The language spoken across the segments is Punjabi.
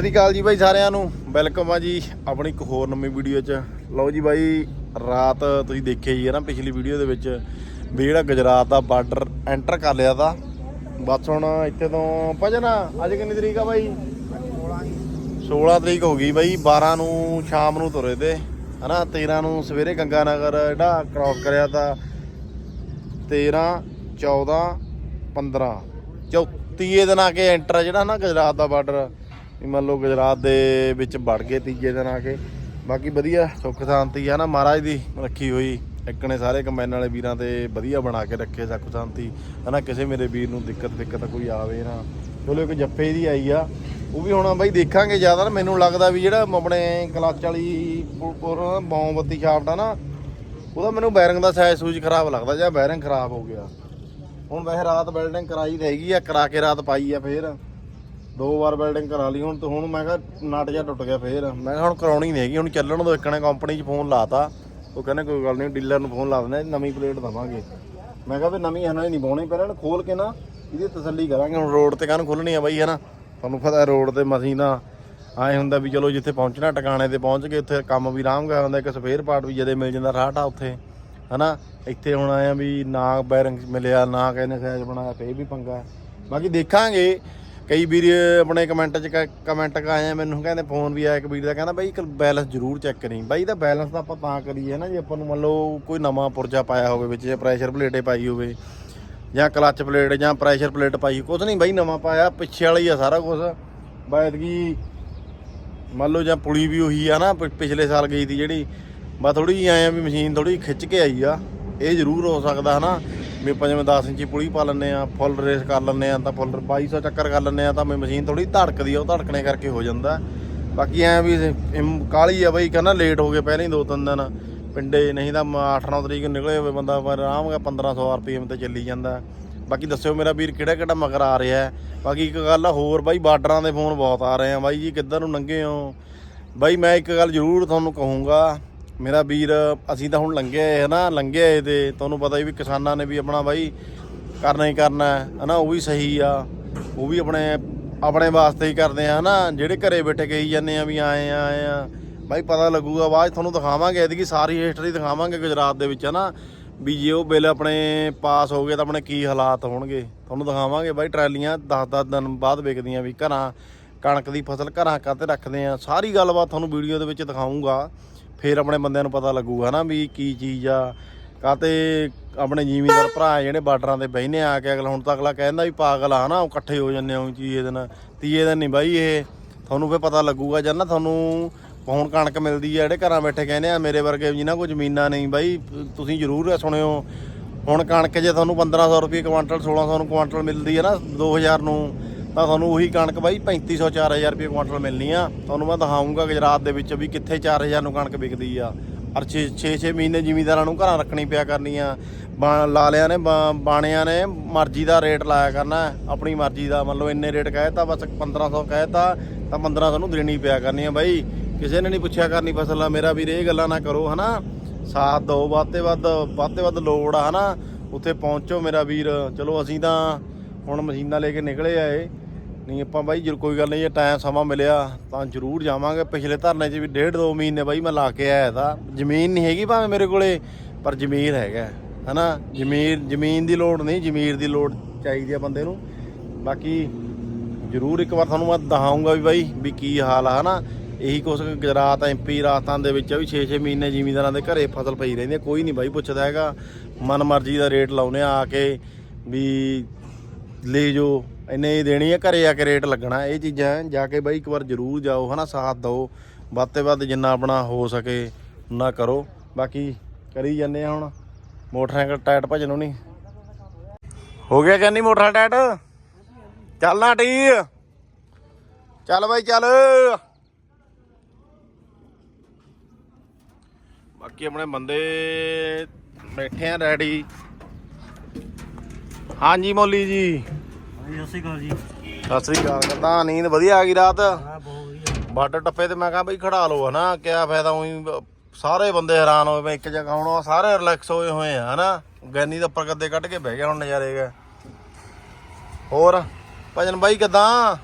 ਸ੍ਰੀ ਅਕਾਲ ਜੀ ਬਾਈ ਸਾਰਿਆਂ ਨੂੰ। ਵੈਲਕਮ ਆ ਜੀ ਆਪਣੀ ਇੱਕ ਹੋਰ ਨਵੀਂ ਵੀਡੀਓ 'ਚ। ਲਓ ਜੀ ਬਾਈ, ਰਾਤ ਤੁਸੀਂ ਦੇਖਿਆ ਹੀ ਹੈ ਨਾ ਪਿਛਲੀ ਵੀਡੀਓ ਦੇ ਵਿੱਚ। ਵੀ ਜਿਹੜਾ ਗੁਜਰਾਤ ਦਾ ਬਾਰਡਰ ਐਂਟਰ ਕਰ ਲਿਆ ਤਾਂ। ਬਸ ਹੁਣ ਇੱਥੇ ਤੋਂ ਭਜਨ, ਅੱਜ ਕਿੰਨੀ ਤਰੀਕ ਆ ਬਾਈ? 16 ਤਰੀਕ ਹੋ ਗਈ ਬਾਈ 12 ਨੂੰ ਸ਼ਾਮ ਨੂੰ ਤੁਰੇ ਤੇ, ਹਨਾ? 13 ਨੂੰ ਸਵੇਰੇ ਗੰਗਾ ਨਗਰ ਜਿਹੜਾ ਕ੍ਰਾਸ ਕਰਿਆ ਤਾਂ। 13 14 15 ਚੌਥੀਏ ਦਿਨ ਆ ਕੇ ਐਂਟਰ ਆ ਜਿਹੜਾ ਨਾ ਗੁਜਰਾਤ ਦਾ ਬਾਰਡਰ ਵੀ ਮੰਨ ਲਓ ਗੁਜਰਾਤ ਦੇ ਵਿੱਚ ਵੜ ਗਏ ਤੀਜੇ ਦਿਨ ਆ ਕੇ। ਬਾਕੀ ਵਧੀਆ ਸੁੱਖ ਸ਼ਾਂਤੀ ਆ ਨਾ, ਮਹਾਰਾਜ ਦੀ ਰੱਖੀ ਹੋਈ। ਇੱਕ ਨੇ ਸਾਰੇ ਕੰਬਾਈਨ ਵਾਲੇ ਵੀਰਾਂ ਤੇ ਵਧੀਆ ਬਣਾ ਕੇ ਰੱਖੇ ਸੁੱਖ ਸ਼ਾਂਤੀ। ਹਨਾ, ਕਿਸੇ ਮੇਰੇ ਵੀਰ ਨੂੰ ਦਿੱਕਤ ਦਿੱਕਤ ਕੋਈ ਆਵੇ ਨਾ। ਚਲੋ, ਇੱਕ ਜੱਫੇ ਦੀ ਆਈ ਆ। ਉਹ ਵੀ ਹੁਣ ਬਾਈ ਦੇਖਾਂਗੇ ਜ਼ਿਆਦਾ ਨਾ, ਮੈਨੂੰ ਲੱਗਦਾ ਵੀ ਜਿਹੜਾ ਆਪਣੇ ਕਲੱਚ ਵਾਲੀ ਬੌਂ ਬੱਤੀ ਸ਼ਾਫਟ ਆ ਨਾ, ਉਹਦਾ ਮੈਨੂੰ ਬੈਰਿੰਗ ਦਾ ਸਾਈਜ਼ ਸੂਜ ਖਰਾਬ ਲੱਗਦਾ ਜਾਂ ਬੈਰਿੰਗ ਖਰਾਬ ਹੋ ਗਿਆ। ਹੁਣ ਵੈਸੇ ਰਾਤ ਬਿਲਡਿੰਗ ਕਰਾਈ ਤਾਂ ਹੈਗੀ ਆ, ਕਰਾ ਕੇ ਰਾਤ ਪਾਈ ਆ ਫੇਰ। ਦੋ ਵਾਰ ਬਿਲਡਿੰਗ ਕਰਾ ਲਈ ਹੁਣ ਤੇ ਹੁਣ ਮੈਂ ਕਿਹਾ ਨਟ ਜਾ ਟੁੱਟ ਗਿਆ ਫੇਰ। ਮੈਂ ਕਿਹਾ ਹੁਣ ਕਰਾਉਣੀ ਨਹੀਂ ਹੈਗੀ, ਹੁਣ ਚੱਲਣ ਦੋ ਇੱਕਣੇ ਕੰਪਨੀ 'ਚ ਫੋਨ ਲਾਤਾ। ਉਹ ਕਹਿੰਦੇ ਕੋਈ ਗੱਲ ਨਹੀਂ ਡੀਲਰ ਨੂੰ ਫੋਨ ਲਾ ਦਿੰਦੇ ਨਵੀਂ ਪਲੇਟ ਦਵਾਂਗੇ। ਮੈਂ ਕਿਹਾ ਵੀ ਨਵੀਂ ਹਨਾ ਨਹੀਂ ਪਾਉਣੀ, ਪਹਿਲਾਂ ਇਹਨੂੰ ਖੋਲ ਕੇ ਨਾ ਇਹਦੀ ਤਸੱਲੀ ਕਰਾਂਗੇ। ਹੁਣ ਰੋਡ ਤੇ ਕਾਹਨੂੰ ਖੋਲਣੀ ਆ ਬਾਈ, ਹਨਾ? ਤੁਹਾਨੂੰ ਪਤਾ ਰੋਡ ਤੇ ਮਸੀਂ ਨਾ ਆਏ ਹੁੰਦਾ ਵੀ ਚਲੋ ਜਿੱਥੇ ਪਹੁੰਚਣਾ, ਟਿਕਾਣੇ ਤੇ ਪਹੁੰਚ ਗਏ, ਉੱਥੇ ਕੰਮ ਵੀ ਆਰਾਮ ਕਰ ਹੁੰਦਾ, ਇੱਕ ਸਪੇਅਰ ਪਾਰਟ ਵੀ ਜਦੇ ਮਿਲ ਜਾਂਦਾ ਰਾਹਟਾ ਉੱਥੇ, ਹਨਾ? ਇੱਥੇ ਹੁਣ ਆਏ ਆ ਵੀ ਨਾ ਬੈਰਿੰਗ ਮਿਲਿਆ, ਨਾ ਕਿਸੇ ਨੇ ਸਾਈਜ਼ ਬਣਾਇਆ ਤੇ ਇਹ ਵੀ ਪੰਗਾ। ਬਾਕੀ ਦੇਖਾਂਗੇ ਕਈ ਵੀਰ ਆਪਣੇ ਕਮੈਂਟ 'ਚ ਕਮੈਂਟ ਆਏ ਆ, ਮੈਨੂੰ ਕਹਿੰਦੇ ਫੋਨ ਵੀ ਆਇਆ ਇੱਕ ਵੀਰ ਦਾ, ਕਹਿੰਦਾ ਬਾਈ ਇੱਕ ਬੈਲੈਂਸ ਜ਼ਰੂਰ ਚੈੱਕ ਕਰੀ। ਬਾਈ ਦਾ ਬੈਲੈਂਸ ਤਾਂ ਆਪਾਂ ਤਾਂ ਕਰੀਏ ਨਾ, ਜੇ ਆਪਾਂ ਨੂੰ ਮੰਨ ਲਓ ਕੋਈ ਨਵਾਂ ਪੁਰਜਾ ਪਾਇਆ ਹੋਵੇ ਵਿੱਚ, ਜਾਂ ਪ੍ਰੈਸ਼ਰ ਪਲੇਟੇ ਪਾਈ ਹੋਵੇ, ਜਾਂ ਕਲੱਚ ਪਲੇਟ ਜਾਂ ਪ੍ਰੈਸ਼ਰ ਪਲੇਟ ਪਾਈ ਕੁਝ ਨਹੀਂ ਬਾਈ ਨਵਾਂ ਪਾਇਆ, ਪਿੱਛੇ ਵਾਲਾ ਹੀ ਆ ਸਾਰਾ ਕੁਝ ਬਾਇਦਗੀ ਮੰਨ ਲਓ ਜਾਂ ਪੁਲੀ ਵੀ ਉਹੀ ਆ ਨਾ ਪਿਛਲੇ ਸਾਲ ਗਈ ਸੀ ਜਿਹੜੀ, ਬਸ ਥੋੜੀ ਜਿਹੀ ਆਏ ਵੀ ਮਸ਼ੀਨ ਥੋੜੀ ਖਿੱਚ ਕੇ ਆਈ ਆ, ਇਹ ਜ਼ਰੂਰ ਹੋ ਸਕਦਾ ਹਨਾ। ਵੀ ਆਪਾਂ ਜਿਵੇਂ 10 ਇੰਚੀ ਪੁਲੀ ਪਾ ਲੈਂਦੇ ਆ ਫੁੱਲ ਰੇਸ ਕਰ ਲੈਂਦੇ ਆ ਤਾਂ ਫੁੱਲ 2200 ਚੱਕਰ ਕਰ ਲੈਂਦੇ ਆ ਤਾਂ ਮੈਂ ਮਸ਼ੀਨ ਥੋੜੀ ਧੜਕਦੀ ਆ, ਉਹ ਧੜਕਣੇ ਕਰਕੇ ਹੋ ਜਾਂਦਾ। ਬਾਕੀ ਐ ਵੀ ਇਮ- ਕਾਹਲੀ ਆ ਬਈ, ਕਹਿੰਦਾ ਲੇਟ ਹੋ ਗਏ ਪਹਿਲਾਂ ਹੀ ਦੋ ਤਿੰਨ ਦਿਨ। ਪਿੰਡੇ ਨਹੀਂ ਤਾਂ 8-9 ਤਰੀਕ ਨੂੰ ਨਿਕਲੇ ਹੋਵੇ ਬੰਦਾ ਪਰ ਆਰਾਮ ਨਾਲ 1500 ਰੁਪਏ ਤੇ ਚੱਲੀ ਜਾਂਦਾ। ਬਾਕੀ ਦੱਸਿਓ ਮੇਰਾ ਵੀਰ ਕਿਹੜਾ ਕਿਹੜਾ ਮਗਰ ਆ ਰਿਹਾ ਬਾਕੀ ਇੱਕ ਗੱਲ ਹੋਰ ਬਾਈ, ਬਾਰਡਰਾਂ ਦੇ ਫੋਨ ਬਹੁਤ ਆ ਰਹੇ ਆ। ਬਾਈ ਜੀ, ਕਿੱਧਰ ਨੂੰ ਲੰਘੇ ਹੋ? ਬਾਈ ਮੈਂ ਇੱਕ ਗੱਲ ਜ਼ਰੂਰ ਤੁਹਾਨੂੰ ਕਹੂੰਗਾ ਮੇਰਾ ਵੀਰ, ਅਸੀਂ ਤਾਂ ਹੁਣ ਲੰਘੇ ਆਏ ਹਨਾ, ਲੰਘੇ ਆਏ ਤੇ ਤੁਹਾਨੂੰ ਪਤਾ ਹੀ ਵੀ ਕਿਸਾਨਾਂ ਨੇ ਵੀ ਆਪਣਾ ਬਾਈ ਕਰਨਾ ਹੀ ਕਰਨਾ ਹੈ, ਹਨਾ, ਉਹ ਵੀ ਸਹੀ ਆ, ਉਹ ਵੀ ਆਪਣੇ ਆਪਣੇ ਵਾਸਤੇ ਹੀ ਕਰਦੇ ਆ, ਹਨਾ, ਜਿਹੜੇ ਘਰੇ ਬੈਠੇ ਕਹੀ ਜਾਂਦੇ ਆ ਵੀ ਆਏ ਆ ਆਏ ਆ। ਬਾਈ ਪਤਾ ਲੱਗੂਗਾ, ਬਾਅਦ 'ਚ ਤੁਹਾਨੂੰ ਦਿਖਾਵਾਂਗੇ ਇਹਦੀ ਸਾਰੀ ਹਿਸਟਰੀ ਦਿਖਾਵਾਂਗੇ ਗੁਜਰਾਤ ਦੇ ਵਿੱਚ, ਹਨਾ, ਵੀ ਜੇ ਉਹ ਬਿੱਲ ਆਪਣੇ ਪਾਸ ਹੋ ਗਏ ਤਾਂ ਆਪਣੇ ਕੀ ਹਾਲਾਤ ਹੋਣਗੇ। ਤੁਹਾਨੂੰ ਦਿਖਾਵਾਂਗੇ ਬਾਈ ਟਰਾਲੀਆਂ 10-10 ਦਿਨ ਬਾਅਦ ਵਿਕਦੀਆਂ ਵੀ ਘਰਾਂ, ਕਣਕ ਦੀ ਫਸਲ ਘਰਾਂ ਕਾਤੇ ਰੱਖਦੇ ਆ, ਸਾਰੀ ਗੱਲਬਾਤ ਤੁਹਾਨੂੰ ਵੀਡੀਓ ਦੇ ਵਿੱਚ ਦਿਖਾਉਂਗਾ ਫਿਰ ਆਪਣੇ ਬੰਦਿਆਂ ਨੂੰ ਪਤਾ ਲੱਗੂਗਾ ਨਾ ਵੀ ਕੀ ਚੀਜ਼ ਆ। ਕਾਤੇ ਆਪਣੇ ਜ਼ਿਮੀਂਦਾਰ ਭਰਾ ਜਿਹੜੇ ਬਾਰਡਰਾਂ ਤੇ ਬਹਿਨੇ ਆ ਕੇ ਅਗਲਾ ਹੁਣ ਤਾਂ ਅਗਲਾ ਕਹਿੰਦਾ ਵੀ ਪਾਗਲ ਆ ਨਾ ਉਹ ਇਕੱਠੇ ਹੋ ਜੰਨੇ ਆ ਚੀਏ ਦਿਨ ਤੀਏ ਦਿਨ ਨਹੀਂ ਬਾਈ ਇਹ। ਤੁਹਾਨੂੰ ਫਿਰ ਪਤਾ ਲੱਗੂਗਾ ਜਦ ਨਾ ਤੁਹਾਨੂੰ ਹੁਣ ਕਣਕ ਮਿਲਦੀ ਆ, ਜਿਹੜੇ ਘਰਾਂ ਬੈਠੇ ਕਹਿੰਦੇ ਆ, ਮੇਰੇ ਵਰਗੇ ਜਿਨ੍ਹਾਂ ਕੋਲ ਜ਼ਮੀਨਾਂ ਨਹੀਂ ਬਾਈ, ਤੁਸੀਂ ਜ਼ਰੂਰ ਸੁਣਿਓ। ਹੁਣ ਕਣਕ ਜੇ ਤੁਹਾਨੂੰ 1500 ਰੁਪਏ ਕੁਆਂਟਲ 1600 ਨੂੰ ਕੁਆਂਟਲ ਮਿਲਦੀ ਹੈ ਨਾ 2000 ਨੂੰ ਤਾਂ ਤੁਹਾਨੂੰ ਉਹੀ ਕਣਕ ਬਾਈ 3500 4000 ਰੁਪਏ ਕੁਆਂਟਲ ਮਿਲਣੀ ਆ। ਤੁਹਾਨੂੰ ਮੈਂ ਦਿਖਾਉਂਗਾ ਗੁਜਰਾਤ ਦੇ ਵਿੱਚ ਵੀ ਕਿੱਥੇ 4000 ਨੂੰ ਕਣਕ ਵਿਕਦੀ ਆ। ਔਰ 6-6 ਮਹੀਨੇ ਜ਼ਿਮੀਂਦਾਰਾਂ ਨੂੰ ਘਰਾਂ ਰੱਖਣੀ ਪਿਆ ਕਰਨੀ ਆ। ਬਾ- ਲਾਲਿਆਂ ਨੇ ਬਾ- ਬਾਣਿਆਂ ਨੇ ਮਰਜ਼ੀ ਦਾ ਰੇਟ ਲਾਇਆ ਕਰਨਾ। ਆਪਣੀ ਮਰਜ਼ੀ ਦਾ ਮੰਨ ਲਓ ਇੰਨੇ ਰੇਟ ਕਹਿਤਾ, ਬਸ 1500 ਕਹਿਤਾ, ਤਾਂ 1500 ਨੂੰ ਦੇਣੀ ਪਿਆ ਕਰਨੀ ਆ ਬਾਈ। ਕਿਸੇ ਨੇ ਨਹੀਂ ਪੁੱਛਿਆ ਕਰਨੀ ਫਸਲ ਆ ਮੇਰਾ ਵੀਰ ਇਹ ਗੱਲਾਂ ਨਾ ਕਰੋ, ਹਨਾ। ਸਾਥ ਦਿਓ, ਵੱਧ ਤੇ ਵੱਧ ਵੱਧ ਤੇ ਵੱਧ ਲੋੜ ਆ, ਹਨਾ। ਉੱਥੇ ਪਹੁੰਚੋ ਮੇਰਾ ਵੀਰ। ਚਲੋ ਅਸੀਂ ਤਾਂ ਹੁਣ ਮਸ਼ੀਨਾਂ ਲੈ ਕੇ ਨਿਕਲੇ ਆਏ ਨਹੀਂ ਆਪਾਂ ਬਾਈ ਜੇ ਕੋਈ ਗੱਲ ਨਹੀਂ, ਜੇ ਟਾਈਮ ਸਮਾਂ ਮਿਲਿਆ ਤਾਂ ਜ਼ਰੂਰ ਜਾਵਾਂਗੇ। ਪਿਛਲੇ ਧਰਨੇ 'ਚ ਵੀ ਡੇਢ ਦੋ ਮਹੀਨੇ ਬਾਈ ਮੈਂ ਲਾ ਕੇ ਆਇਆ ਤਾਂ। ਜ਼ਮੀਨ ਨਹੀਂ ਹੈਗੀ ਭਾਵੇਂ ਮੇਰੇ ਕੋਲੇ, ਪਰ ਜ਼ਮੀਰ ਹੈਗਾ, ਹਨਾ? ਜ਼ਮੀਰ, ਜ਼ਮੀਨ ਦੀ ਲੋੜ ਨਹੀਂ, ਜ਼ਮੀਰ ਦੀ ਲੋੜ ਚਾਹੀਦੀ ਆ ਬੰਦੇ ਨੂੰ। ਬਾਕੀ ਜ਼ਰੂਰ ਇੱਕ ਵਾਰ ਤੁਹਾਨੂੰ ਮੈਂ ਦਿਖਾਉਂਗਾ ਵੀ ਬਾਈ, ਵੀ ਕੀ ਹਾਲ ਆ, ਹਨਾ? ਇਹੀ ਕੁਛ ਗੁਜਰਾਤ ਐਮਪੀ ਰਾਜਸਥਾਨ ਦੇ ਵਿੱਚ ਵੀ 6-6 ਮਹੀਨੇ ਜ਼ਿਮੀਂਦਾਰਾਂ ਦੇ ਘਰੇ ਫਸਲ ਪਈ ਰਹਿੰਦੀ ਕੋਈ ਨਹੀਂ ਬਾਈ ਪੁੱਛਦਾ ਹੈਗਾ। ਮਨ ਮਰਜ਼ੀ ਦਾ ਰੇਟ ਲਾਉਨੇ ਆ ਆ ਕੇ ਵੀ ਲੈ ਜੋ, ਇੰਨੇ ਹੀ ਦੇਣੀ ਹੈ ਘਰੇ ਆ ਕੇ ਰੇਟ ਲੱਗਣਾ, ਇਹ ਚੀਜ਼ਾਂ ਜਾ ਕੇ ਬਾਈ ਇੱਕ ਵਾਰ ਜ਼ਰੂਰ ਜਾਓ, ਹਨਾ, ਸਾਥ ਦਿਓ, ਵੱਧ ਤੇ ਵੱਧ ਜਿੰਨਾ ਆਪਣਾ ਹੋ ਸਕੇ ਉਨਾ ਕਰੋ, ਬਾਕੀ ਕਰੀ ਜਾਂਦੇ ਆ ਹੁਣ, ਮੋਟਰਸਾਈਕਲ ਟਾਇਟ ਭਜਣੋਂ ਨਹੀਂ। ਹੋ ਗਿਆ ਕਹਿੰਦੀ ਮੋਟਰਸਾਈਕਲ ਟਾਇਟ ਚੱਲਣਾ ਟੀ ਚੱਲ ਬਾਈ, ਚੱਲ। ਬਾਕੀ ਆਪਣੇ ਬੰਦੇ ਬੈਠੇ ਆ ਰੈਡੀ ਹਾਂਜੀ ਮੌਲੀ ਜੀ। ਸਤਿ ਸ਼੍ਰੀ ਅਕਾਲ ਜੀ। ਸਤਿ ਸ੍ਰੀ ਅਕਾਲ ਨੀਂਦ ਵਧੀਆ ਆ ਗਈ ਰਾਤ? ਹਾਂ ਬਹੁਤ ਵਧੀਆ। ਬਾਰਡਰ ਟੱਪੇ ਤੇ ਮੈਂ ਕਿਹਾ ਬਈ ਖੜਾ ਲਓ ਹਨਾ? ਕਿਆ ਫਾਇਦਾ ਉਹੀ ਸਾਰੇ ਬੰਦੇ ਹੈਰਾਨ ਹੋਏ ਮੈਂ ਇੱਕ ਜਗ੍ਹਾ ਹੁਣ ਸਾਰੇ ਰਿਲੈਕਸ ਹੋਏ ਹੋਏ ਆ ਹਨਾ? ਗੈਨੀ ਦੇ ਉੱਪਰ ਗੱਦੇ ਕੱਢ ਕੇ ਬਹਿ ਗਿਆ ਹੁਣ ਨਜ਼ਾਰੇ ਗਏ ਹੋਰ? ਭਜਨ ਬਾਈ ਕਿਦਾਂ?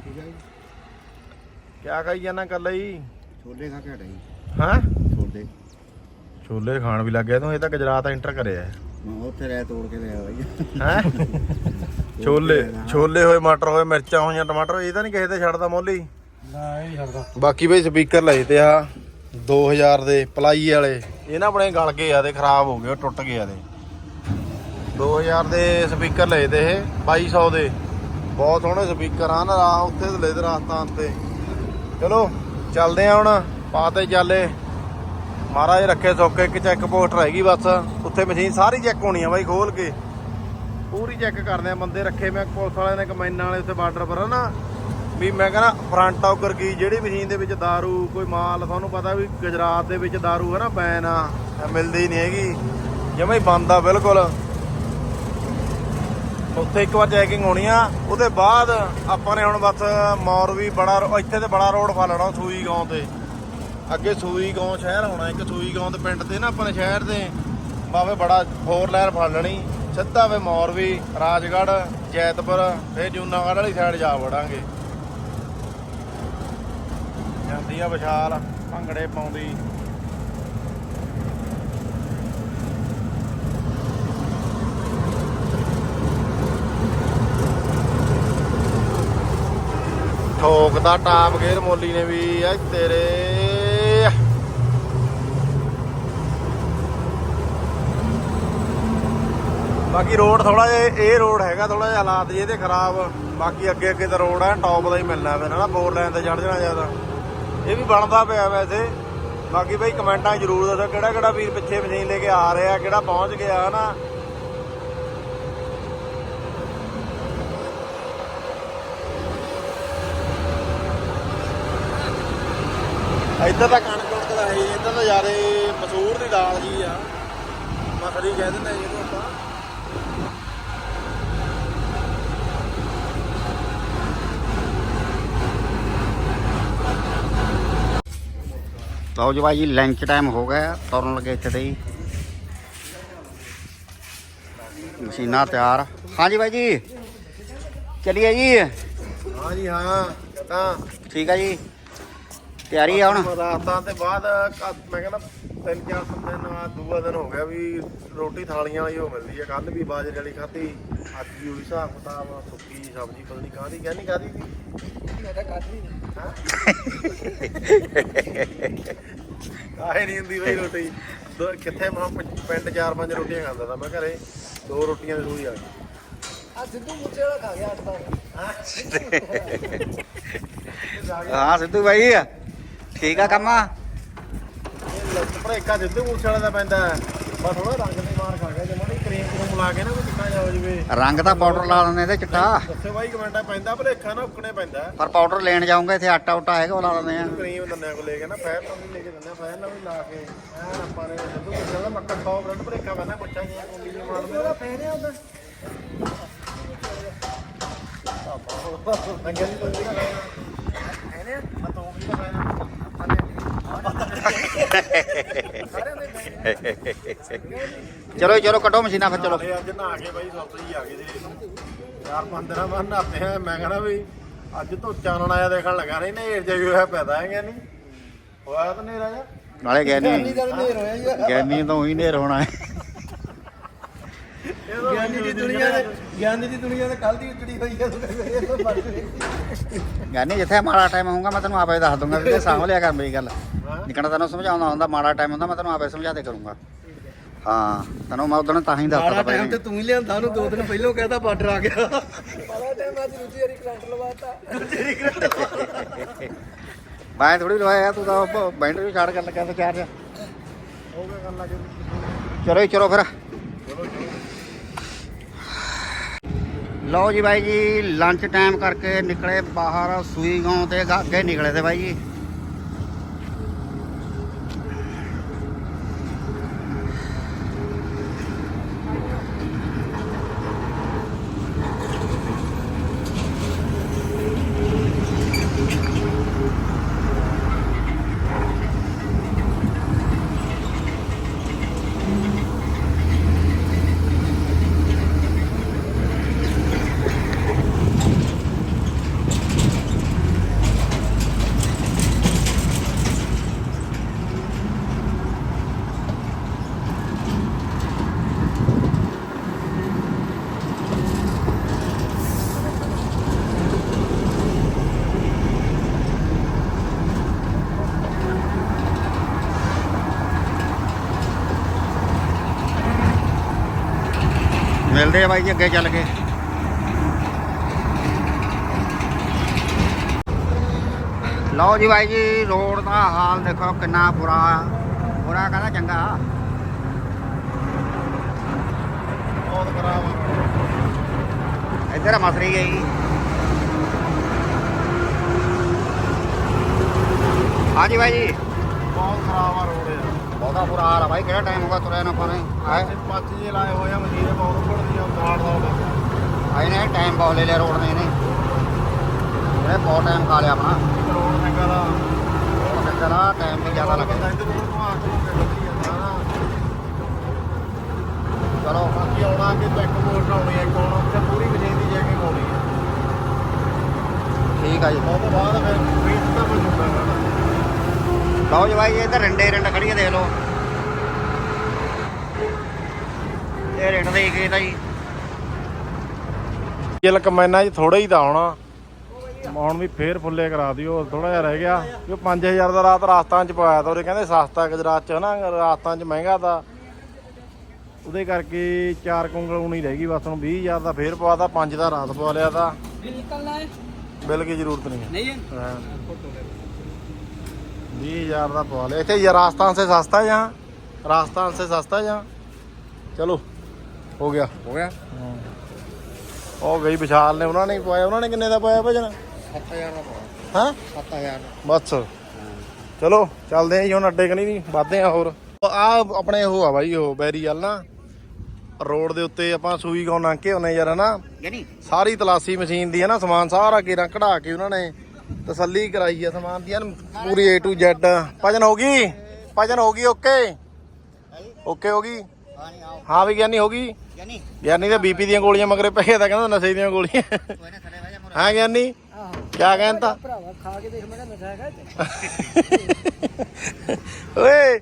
ਕਿਆ ਖਾਈ ਜਾਣਾ ਕੱਲਾ ਹੀ? ਛੋਲੇ ਖਾ ਕੇ ਹਟਿਆ ਜੀ। ਹਾਂ? ਛੋਲੇ। ਛੋਲੇ ਖਾਣ ਵੀ ਲੱਗ ਗਿਆ ਤੂੰ ਇਹ ਤਾਂ ਗੁਜਰਾਤ ਐਂਟਰ ਕਰਿਆ। ਉੱਥੇ ਰਹਿ ਤੋੜ ਕੇ ਲਿਆ ਬਾਈ। ਹੈਂ? ਛੋਲੇ ਛੋਲੇ ਹੋਏ ਮਟਰ ਹੋਏ ਮਿਰਚਾਂ ਹੋਈਆਂ ਟਮਾਟਰ ਇਹ ਤਾਂ ਨਹੀਂ ਕਿਸੇ ਤੇ ਛੱਡਦਾ ਮੋਲੀ? ਨਾ ਇਹ ਨਹੀਂ ਛੱਡਦਾ। ਬਾਕੀ ਬਈ ਸਪੀਕਰ ਲਏ ਤੇ ਆ 2000 ਦੇ ਪਲਾਈ ਵਾਲੇ। ਇਹ ਨਾ ਆਪਣੇ ਗਲ ਗਏ ਆ ਤੇ ਖਰਾਬ ਹੋ ਗਏ ਉਹ ਟੁੱਟ ਗਏ ਆ ਦੇ 2000 ਦੇ ਸਪੀਕਰ ਲਏ ਤੇ ਇਹ 2200 ਦੇ। ਬਹੁਤ ਸੋਹਣੇ ਸਪੀਕਰ ਆ ਨਾ ਰਾਹ ਉੱਥੇ ਤੇ ਲਏ ਤੇ ਤੇ। ਚਲੋ ਚੱਲਦੇ ਆ ਹੁਣ ਪਾਤੇ ਚਾਲੇ ਮਹਾਰਾਜ ਰੱਖੇ ਸੌਕੇ ਇੱਕ ਚੈੱਕ ਪੋਸਟ ਰਹੇਗੀ ਬਸ ਉੱਥੇ ਮਸ਼ੀਨ ਸਾਰੀ ਚੈੱਕ ਹੋਣੀ ਆ ਬਾਈ ਖੋਲ ਕੇ ਪੂਰੀ ਚੈੱਕ ਕਰਦੇ ਆ ਬੰਦੇ ਰੱਖੇ ਮੈਂ ਪੁਲਿਸ ਵਾਲਿਆਂ ਨੇ ਕਮੈਨਾਂ ਵਾਲੇ ਉੱਥੇ ਬਾਰਡਰ ਪਰ ਆ ਨਾ ਵੀ ਮੈਂ ਕਹਿੰਦਾ ਫਰੰਟ ਔਕਰ ਕੀ ਜਿਹੜੀ ਮਸ਼ੀਨ ਦੇ ਵਿੱਚ दारू ਕੋਈ ਮਾਲ ਤੁਹਾਨੂੰ ਪਤਾ ਵੀ ਗੁਜਰਾਤ ਦੇ ਵਿੱਚ दारू ਹੈ ਨਾ ਬੈਨ ਆ ਇਹ ਮਿਲਦੀ ਹੀ ਨਹੀਂ ਹੈਗੀ ਜਮੇ ਹੀ ਬੰਦ ਆ ਬਿਲਕੁਲ ਉੱਥੇ ਇੱਕ ਵਾਰ ਚੈਕਿੰਗ ਹੋਣੀ ਆ ਉਹਦੇ ਬਾਅਦ ਆਪਾਂ ਨੇ ਹੁਣ ਬਸ ਮੌਰਵੀ ਬੜਾ ਰੋ- ਇੱਥੇ ਤੇ ਬੜਾ ਰੋਡ ਫਾ ਲੈਣਾ ਸੂਈ ਗਾਉਂ ਤੇ ਅੱਗੇ ਸੂਈ ਗਾਉਂ ਸ਼ਹਿਰ ਆਉਣਾ ਇੱਕ ਸੂਈ ਗਾਉਂ ਦੇ ਪਿੰਡ ਤੇ ਨਾ ਆਪਣੇ ਸ਼ਹਿਰ ਦੇ। ਬਾਵੇ ਬੜਾ ਫੋਰ ਲਾਈਨ ਫੜ ਲੈਣੀ। ਸਿੱਧਾ ਵੇ ਮੌਰਵੀ ਰਾਜਗੜ੍ਹ, ਜੈਤਪੁਰ, ਫੇਰ ਜੂਨਾਗੜ੍ਹ ਵਾਲੀ ਸਾਈਡ ਜਾ ਵੜਾਂਗੇ। ਜਾਂਦੀ ਆ ਵਿਸ਼ਾਲ, ਭੰਗੜੇ ਪਾਉਂਦੀ। ਠੋਕ ਦਾ ਟਾਪ ਗੇਰ ਮੋਲੀ ਨੇ ਵੀ ਐ ਤੇਰੇ। ਬਾਕੀ ਰੋਡ ਥੋੜਾ ਜਿਹਾ ਇਹ ਰੋਡ ਹੈਗਾ ਥੋੜਾ ਜਿਹਾ ਹਾਲਾਤ ਜੇ ਇਹਦੇ ਖਰਾਬ। ਬਾਕੀ ਅੱਗੇ ਅੱਗੇ ਤਾਂ ਰੋਡ ਹੈ ਟੌਪ ਦਾ ਹੀ ਮਿਲਣਾ ਫਿਰ ਨਾ ਫੋਰ ਲਾਈਨ ਤੇ ਚੜ ਜਾਣਾ ਜ਼ਿਆਦਾ। ਇਹ ਵੀ ਬਣਦਾ ਪਿਆ ਵੈਸੇ। ਬਾਕੀ ਬਈ ਕਮੈਂਟਾਂ ਜ਼ਰੂਰ ਦੱਸੋ ਕਿਹੜਾ ਕਿਹੜਾ ਵੀਰ ਪਿੱਛੇ ਮਸ਼ੀਨ ਲੈ ਕੇ ਆ ਰਿਹਾ ਕਿਹੜਾ ਪਹੁੰਚ ਗਿਆ ਹਨਾ? ਇੱਧਰ ਤਾਂ ਕਣਕ ਕਣਕ ਦਾ ਹੈ ਹੀ, ਇੱਧਰ ਤਾਂ ਯਾਰੇ ਮਸੂਰ ਦੀ ਦਾਲ ਜੀ ਆ। ਮਸਰੀ ਕਹਿ ਦਿੰਦੇ ਆ ਜਿਹਨੂੰ ਆਪਾਂ ਲਓ ਜੀ ਬਾਈ ਜੀ ਲੰਚ ਟਾਈਮ ਹੋ ਗਿਆ ਤੁਰਨ ਲੱਗੇ ਇੱਥੇ ਤੇ ਜੀ। ਮਸ਼ੀਨਾਂ ਤਿਆਰ। ਹਾਂਜੀ ਬਾਈ ਜੀ ਚਲਿਏ ਜੀ? ਹਾਂ ਜੀ ਹਾਂ ਤਾਂ। ਠੀਕ ਆ ਜੀ। ਤਿਆਰੀ ਆ ਹੁਣ? ਰਾਤਾਂ ਤੇ ਬਾਅਦ ਕ- ਮੈਂ ਕਹਿੰਦਾ ਤਿੰਨ ਚਾਰ ਦਿਨ ਆ ਦੂਆ ਦਿਨ ਹੋ ਗਿਆ ਵੀ ਰੋਟੀ ਥਾਲੀਆਂ ਵਾਲੀ ਉਹ ਮਿਲਦੀ ਆ। ਕੱਲ ਵੀ ਬਾਜਰੇ ਵਾਲੀ ਖਾਧੀ ਅੱਜ ਵੀ ਉਹੀ ਹਿਸਾਬ ਕਿਤਾਬ ਸੁੱਕੀ ਸਬਜ਼ੀ ਪਤਾ ਨਹੀਂ ਕਾਹਦੀ ਕਹਿੰਦੀ ਕਾਹਦੀ ਸੀ? ਕਾਹੇ ਨਹੀਂ ਹੁੰਦੀ ਬਈ ਰੋਟੀ? ਦੋ- ਕਿੱਥੇ ਮੈਂ ਪੰਜ- ਪਿੰਡ ਚਾਰ ਪੰਜ ਰੋਟੀਆਂ ਖਾਂਦਾ ਤਾਂ ਮੈਂ ਘਰੇ ਦੋ ਰੋਟੀਆਂ ਦੀ ਸੂਈ ਆ ਗਈ ਹਾਂ ਸਿੱਧੂ ਬਾਈ। ਠੀਕ ਆ ਕੰਮ? ਭਰੇਕਾ ਸਿੱਧੂ ਮੂਸੇ ਵਾਲੇ ਦਾ ਪੈਂਦਾ। ਬਸ ਥੋੜਾ ਰੰਗ ਦੇ ਮਾਰ ਖਾ ਗਿਆ। ਜੇ ਮਾੜੀ ਕਰੀਮ ਕਰੂਮ ਲਾ ਕੇ ਨਾ ਕੋਈ ਚਿੱਟਾ ਜਾ ਹੋ ਜਵੇ। ਰੰਗ ਦਾ ਪਾਊਡਰ ਲਾ ਦਿੰਦੇ ਇਹਦੇ ਚਿੱਟਾ। ਦੱਸੇ ਬਾਈ ਕਮੈਂਟਾਂ ਪੈਂਦਾ ਭਲੇਖਾ ਨਾ ਉੱਕਣੇ ਪੈਂਦਾ। ਪਰ ਪਾਊਡਰ ਲੈਣ ਜਾਊਂਗਾ ਇੱਥੇ ਆਟਾ ਉਟਾ ਹੈਗਾ ਉਹ ਲਾ ਦਿੰਦੇ ਆ। ਕਰੀਮ ਦੰਨਿਆਂ ਕੋ ਲੈ ਕੇ ਨਾ ਫੈਰ ਨਾਲ ਵੀ ਲੈ ਕੇ ਦਿੰਦੇ ਆ ਫੈਰ ਨਾਲ ਵੀ ਲਾ ਕੇ। ਐਨ ਆਪਾਂ ਨੇ ਸਿੱਧੂ ਮੂਸੇ ਵਾਲਾ ਮੱਕਾ 100 ਬ੍ਰੈਡ ਭਲੇਖਾ ਪੈਂਦਾ ਪੁੱਛਾਂ ਜੀ ਕੁੰਡੀ ਦੀ ਮਾਰਦੇ ਉਹਦਾ ਫੈਰਿਆ ਉਹਦਾ ਅੰਗਲ ਤੋਂ ਵੀ ਨਾ ਇਹਨੇ ਮੈਂ ਤੋਂ ਵੀ ਨਾ ਚਲੋ ਚਲੋ ਕੱਢੋ ਮਸ਼ੀਨਾਂ ਫਿਰ ਚਲੋ। ਅੱਜ ਨਹਾ ਕੇ ਬਾਈ ਸੱਤ ਜੀ ਆ ਗਏ ਜੀ। ਚਾਰ ਪੰਜ ਦਿਨਾਂ ਬਾਅਦ ਨਹਾਤੇ ਆ ਮੈਂ ਕਹਿੰਦਾ ਵੀ ਅੱਜ ਤੋਂ ਚਾਨਣ ਆਇਆ ਦੇਖਣ ਲੱਗਾ ਨਹੀਂ ਨੇਰ ਵੀ ਹੋਇਆ ਪੈਦਾ ਹੈਗਾ ਨਹੀਂ। ਹੋਇਆ ਤਾਂ ਨੇਰਾ ਜਾ ਨਾਲੇ ਗਿਆਨੀ ਨੇਰ ਹੋਇਆ ਜੀ ਗਿਆਨੀ ਤੋਂ ਹੀ ਨੇਰ ਹੋਣਾ ਹੈ। ਗਿਆਨੀ ਦੀ ਦੁਨੀਆ ਦੇ ਗਿਆਨੀ ਦੀ ਦੁਨੀਆ ਤੇ ਕੱਲ ਦੀ ਉਜੜੀ ਹੋਈ ਆ ਗਿਆਨੀ ਜਿੱਥੇ ਮਾੜਾ ਟਾਈਮ ਹੋਊਗਾ ਮੈਂ ਤੈਨੂੰ ਆਪੇ ਦੱਸ ਦੂੰਗਾ ਵੀ ਤੇ ਸਾਂਭ ਲਿਆ ਕਰ ਮੇਰੀ ਗੱਲ। ਨਿਕਣਾ ਤੈਨੂੰ ਸਮਝਾਉਂਦਾ ਹੁੰਦਾ ਮਾੜਾ ਟਾਈਮ ਹੁੰਦਾ ਮੈਂ ਤੈਨੂੰ ਆਪੇ ਸਮਝਾ ਦੇ ਕਰੂੰਗਾ। ਹਾਂ ਤੈਨੂੰ ਮੈਂ ਉਦੋਂ ਤਾਂ ਹੀ ਦੱਸਦਾ ਟਾਈਮ ਤੇ ਤੂੰ ਹੀ ਲਿਆਂਦਾ ਉਹਨੂੰ ਦੋ ਦਿਨ ਪਹਿਲਾਂ ਕਹਿੰਦਾ ਬਾਰਡਰ ਆ ਗਿਆ। ਮਾੜਾ ਟਾਈਮ ਅੱਜ ਦੂਜੀ ਵਾਰੀ ਕਰੰਟ ਲਵਾਤਾ। ਮੈਂ ਥੋੜੀ ਲਵਾਇਆ ਤੂੰ ਤਾਂ ਬੈਂਡ ਵੀ ਛਾੜ ਕਰਨ ਲੱਗਾ ਤੇ ਚਾਰਜ ਹੋ ਗਿਆ ਕਰਨ ਲੱਗੇ ਚਲੋ ਚਲੋ ਫਿਰ। ਲਓ ਜੀ ਬਾਈ ਜੀ ਲੰਚ ਟਾਈਮ ਕਰਕੇ ਨਿਕਲੇ ਬਾਹਰ, ਸੂਈ ਗਾਉਂ ਤੇ ਅੱਗੇ ਨਿਕਲੇ ਤੇ ਬਾਈ ਜੀ। ਮਿਲਦੇ ਆ ਬਾਈ ਜੀ ਅੱਗੇ ਚੱਲ ਕੇ। ਲਓ ਜੀ ਬਾਈ ਜੀ ਰੋਡ ਦਾ ਹਾਲ ਦੇਖੋ ਕਿੰਨਾ ਬੁਰਾ ਬੁਰਾ ਕਹਿੰਦਾ ਚੰਗਾ। ਬਹੁਤ ਖਰਾਬ ਇੱਧਰ ਮਸਰੀ ਗਈ। ਹਾਂਜੀ ਬਾਈ ਜੀ। ਬਹੁਤ ਖਰਾਬ ਆ ਰੋਡ ਯਾਰ ਬਹੁਤਾ ਬੁਰਾ ਹਾਲ ਆ ਬਾਈ ਕਿਹੜਾ ਟਾਈਮ ਹੋਗਾ ਤੁਰਿਆ ਨਾ ਪਾਣੇ ਆਏ ਪੱਚ ਜੇ ਲਾਏ ਹੋਏ ਆ ਮਸ਼ੀਨੇ ਬਹੁਤ ਦਾ ਆਏ ਨੇ ਟਾਈਮ ਬਹੁਤ ਲੈ ਲਿਆ ਰੋਡ ਨੇ ਇਹਨੇ। ਇਹਨੇ ਬਹੁਤ ਟਾਈਮ ਖਾ ਲਿਆ ਆਪਣਾ। ਰੋਡ ਚੱਕਰ ਆ ਟਾਈਮ ਵੀ ਜ਼ਿਆਦਾ ਨੂੰ ਕੇ ਨਾ ਚਲੋ ਬਾਕੀ ਆਉਣਾ ਕਿ ਚੈੱਕ ਪੋਸਟ ਆਉਣੀ ਹੈ ਆਉਣਾ ਉੱਥੇ ਪੂਰੀ ਮਸ਼ੀਨ ਦੀ ਚੈਕਿੰਗ ਹੋਣੀ ਹੈ। ਠੀਕ ਆ ਜੀ। ਉਹ ਤੋਂ ਬਾਅਦ ਫਿਰ ਵੇਟ ਤਾਂ ਰਹਿਣਾ ਲਓ ਜੀ ਬਾਈ ਜੀ ਇੱਧਰ ਰਿੰਡੇ ਰਿੰਡ ਖੜੀ ਆ ਦੇਖ ਲਓ। ਇਹ ਰਿੰਡ ਦੇ ਕੇ ਤਾਂ ਜੀ ਚਿਲ ਕਮੈਨਾ 'ਚ ਥੋੜਾ ਹੀ ਤਾਂ ਹੋਣਾ ਹੁਣ ਵੀ ਫੇਰ ਫੁੱਲੇ ਕਰਾ ਦਿਓ ਥੋੜਾ ਜਿਹਾ ਰਹਿ ਗਿਆ। ਇਹ 5000 ਦਾ ਰਾਤ ਰਾਜਸਥਾਨ 'ਚ ਪਾਇਆ ਤਾਂ ਉਹਦੇ ਕਹਿੰਦੇ ਸਸਤਾ ਗੁਜਰਾਤ 'ਚ ਹਨਾ ਰਾਜਸਥਾਨ 'ਚ ਮਹਿੰਗਾ ਤਾਂ। ਉਹਦੇ ਕਰਕੇ ਚਾਰ ਕੁੰਗਲ ਉਣੀ ਰਹਿ ਗਈ ਬਸ ਹੁਣ 20000 ਦਾ ਫੇਰ ਪਵਾਤਾ 5 ਦਾ ਰਾਤ ਪਵਾ ਲਿਆ ਤਾ। ਬਿੱਲ ਕੀ ਜ਼ਰੂਰਤ ਨਹੀਂ ਹੈ। ਨਹੀਂ ਹੈ? 20000 ਦਾ ਪਵਾ ਲਿਆ। ਇੱਥੇ ਰਾਜਸਥਾਨ ਸੇ ਸਸਤਾ ਜਾਂ? ਰਾਜਸਥਾਨ ਸੇ ਸਸਤਾ ਜਾਂ? ਚਲੋ ਹੋ ਗਿਆ। ਹੋ ਗਿਆ। ਉਹ ਗਈ ਵਿਸ਼ਾਲ ਨੇ ਉਹਨਾਂ ਨੇ ਪਵਾਇਆ ਉਹਨਾਂ ਨੇ ਕਿੰਨੇ ਦਾ ਪਾਇਆ ਭਜਨ? 7000 ਦਾ ਹਾਂ? 7000 ਬਸ। ਚਲੋ ਚੱਲਦੇ ਆਂ ਜੀ ਹੁਣ ਅੱਡੇ ਕਨੀ ਵੀ ਵੱਧਦੇ ਆ ਹੋਰ। ਆ ਆਪਣੇ ਉਹ ਆ ਬਾਈ ਉਹ ਬੈਰੀ ਵਾਲ ਨਾ। ਰੋਡ ਦੇ ਉੱਤੇ ਆਪਾਂ ਸੂਈ ਗਾਉਂ ਲੰਘ ਕੇ ਆਉਨੇ ਯਾਰ ਹਨਾ? ਸਾਰੀ ਤਲਾਸੀ ਮਸ਼ੀਨ ਦੀ ਹੈ ਨਾ ਸਮਾਨ ਸਾਰਾ ਕੇਰਾਂ ਕਢਾ ਕੇ ਉਹਨਾਂ ਨੇ ਤਸੱਲੀ ਕਰਾਈ ਆ ਸਮਾਨ ਦੀ ਪੂਰੀ A to Z ਭਜਨ ਹੋ ਗਈ? ਭਜਨ ਹੋ ਗਈ ਓਕੇ ਓਕੇ ਹੋ ਗਈ? ਹਾਂ ਨਹੀਂ ਆਓ ਹਾਂ ਵੀ ਗਿਆਨੀ ਹੋ ਗਈ। ਯਾਨੀ ਗਿਆਨੀ ਤਾਂ ਬੀਪੀ ਦੀਆਂ ਗੋਲੀਆਂ ਮਗਰੇ ਪੈ ਗਿਆ ਤਾਂ ਕਹਿੰਦਾ ਨਸ਼ੇ ਦੀਆਂ ਗੋਲੀਆਂ। ਕੋਈ ਨਾ ਥੱਲੇ ਵਜਾ ਹਾਂ ਗਿਆਨੀ ਆਹੋ ਕਿਆ ਕਹਿੰਦਾ? ਭਰਾਵਾ ਖਾ ਕੇ ਦੇਖ ਮੈਂ ਕਿਹਾ ਨਸ਼ਾ ਹੈਗਾ ਇਹ 'ਚ। ਓਏ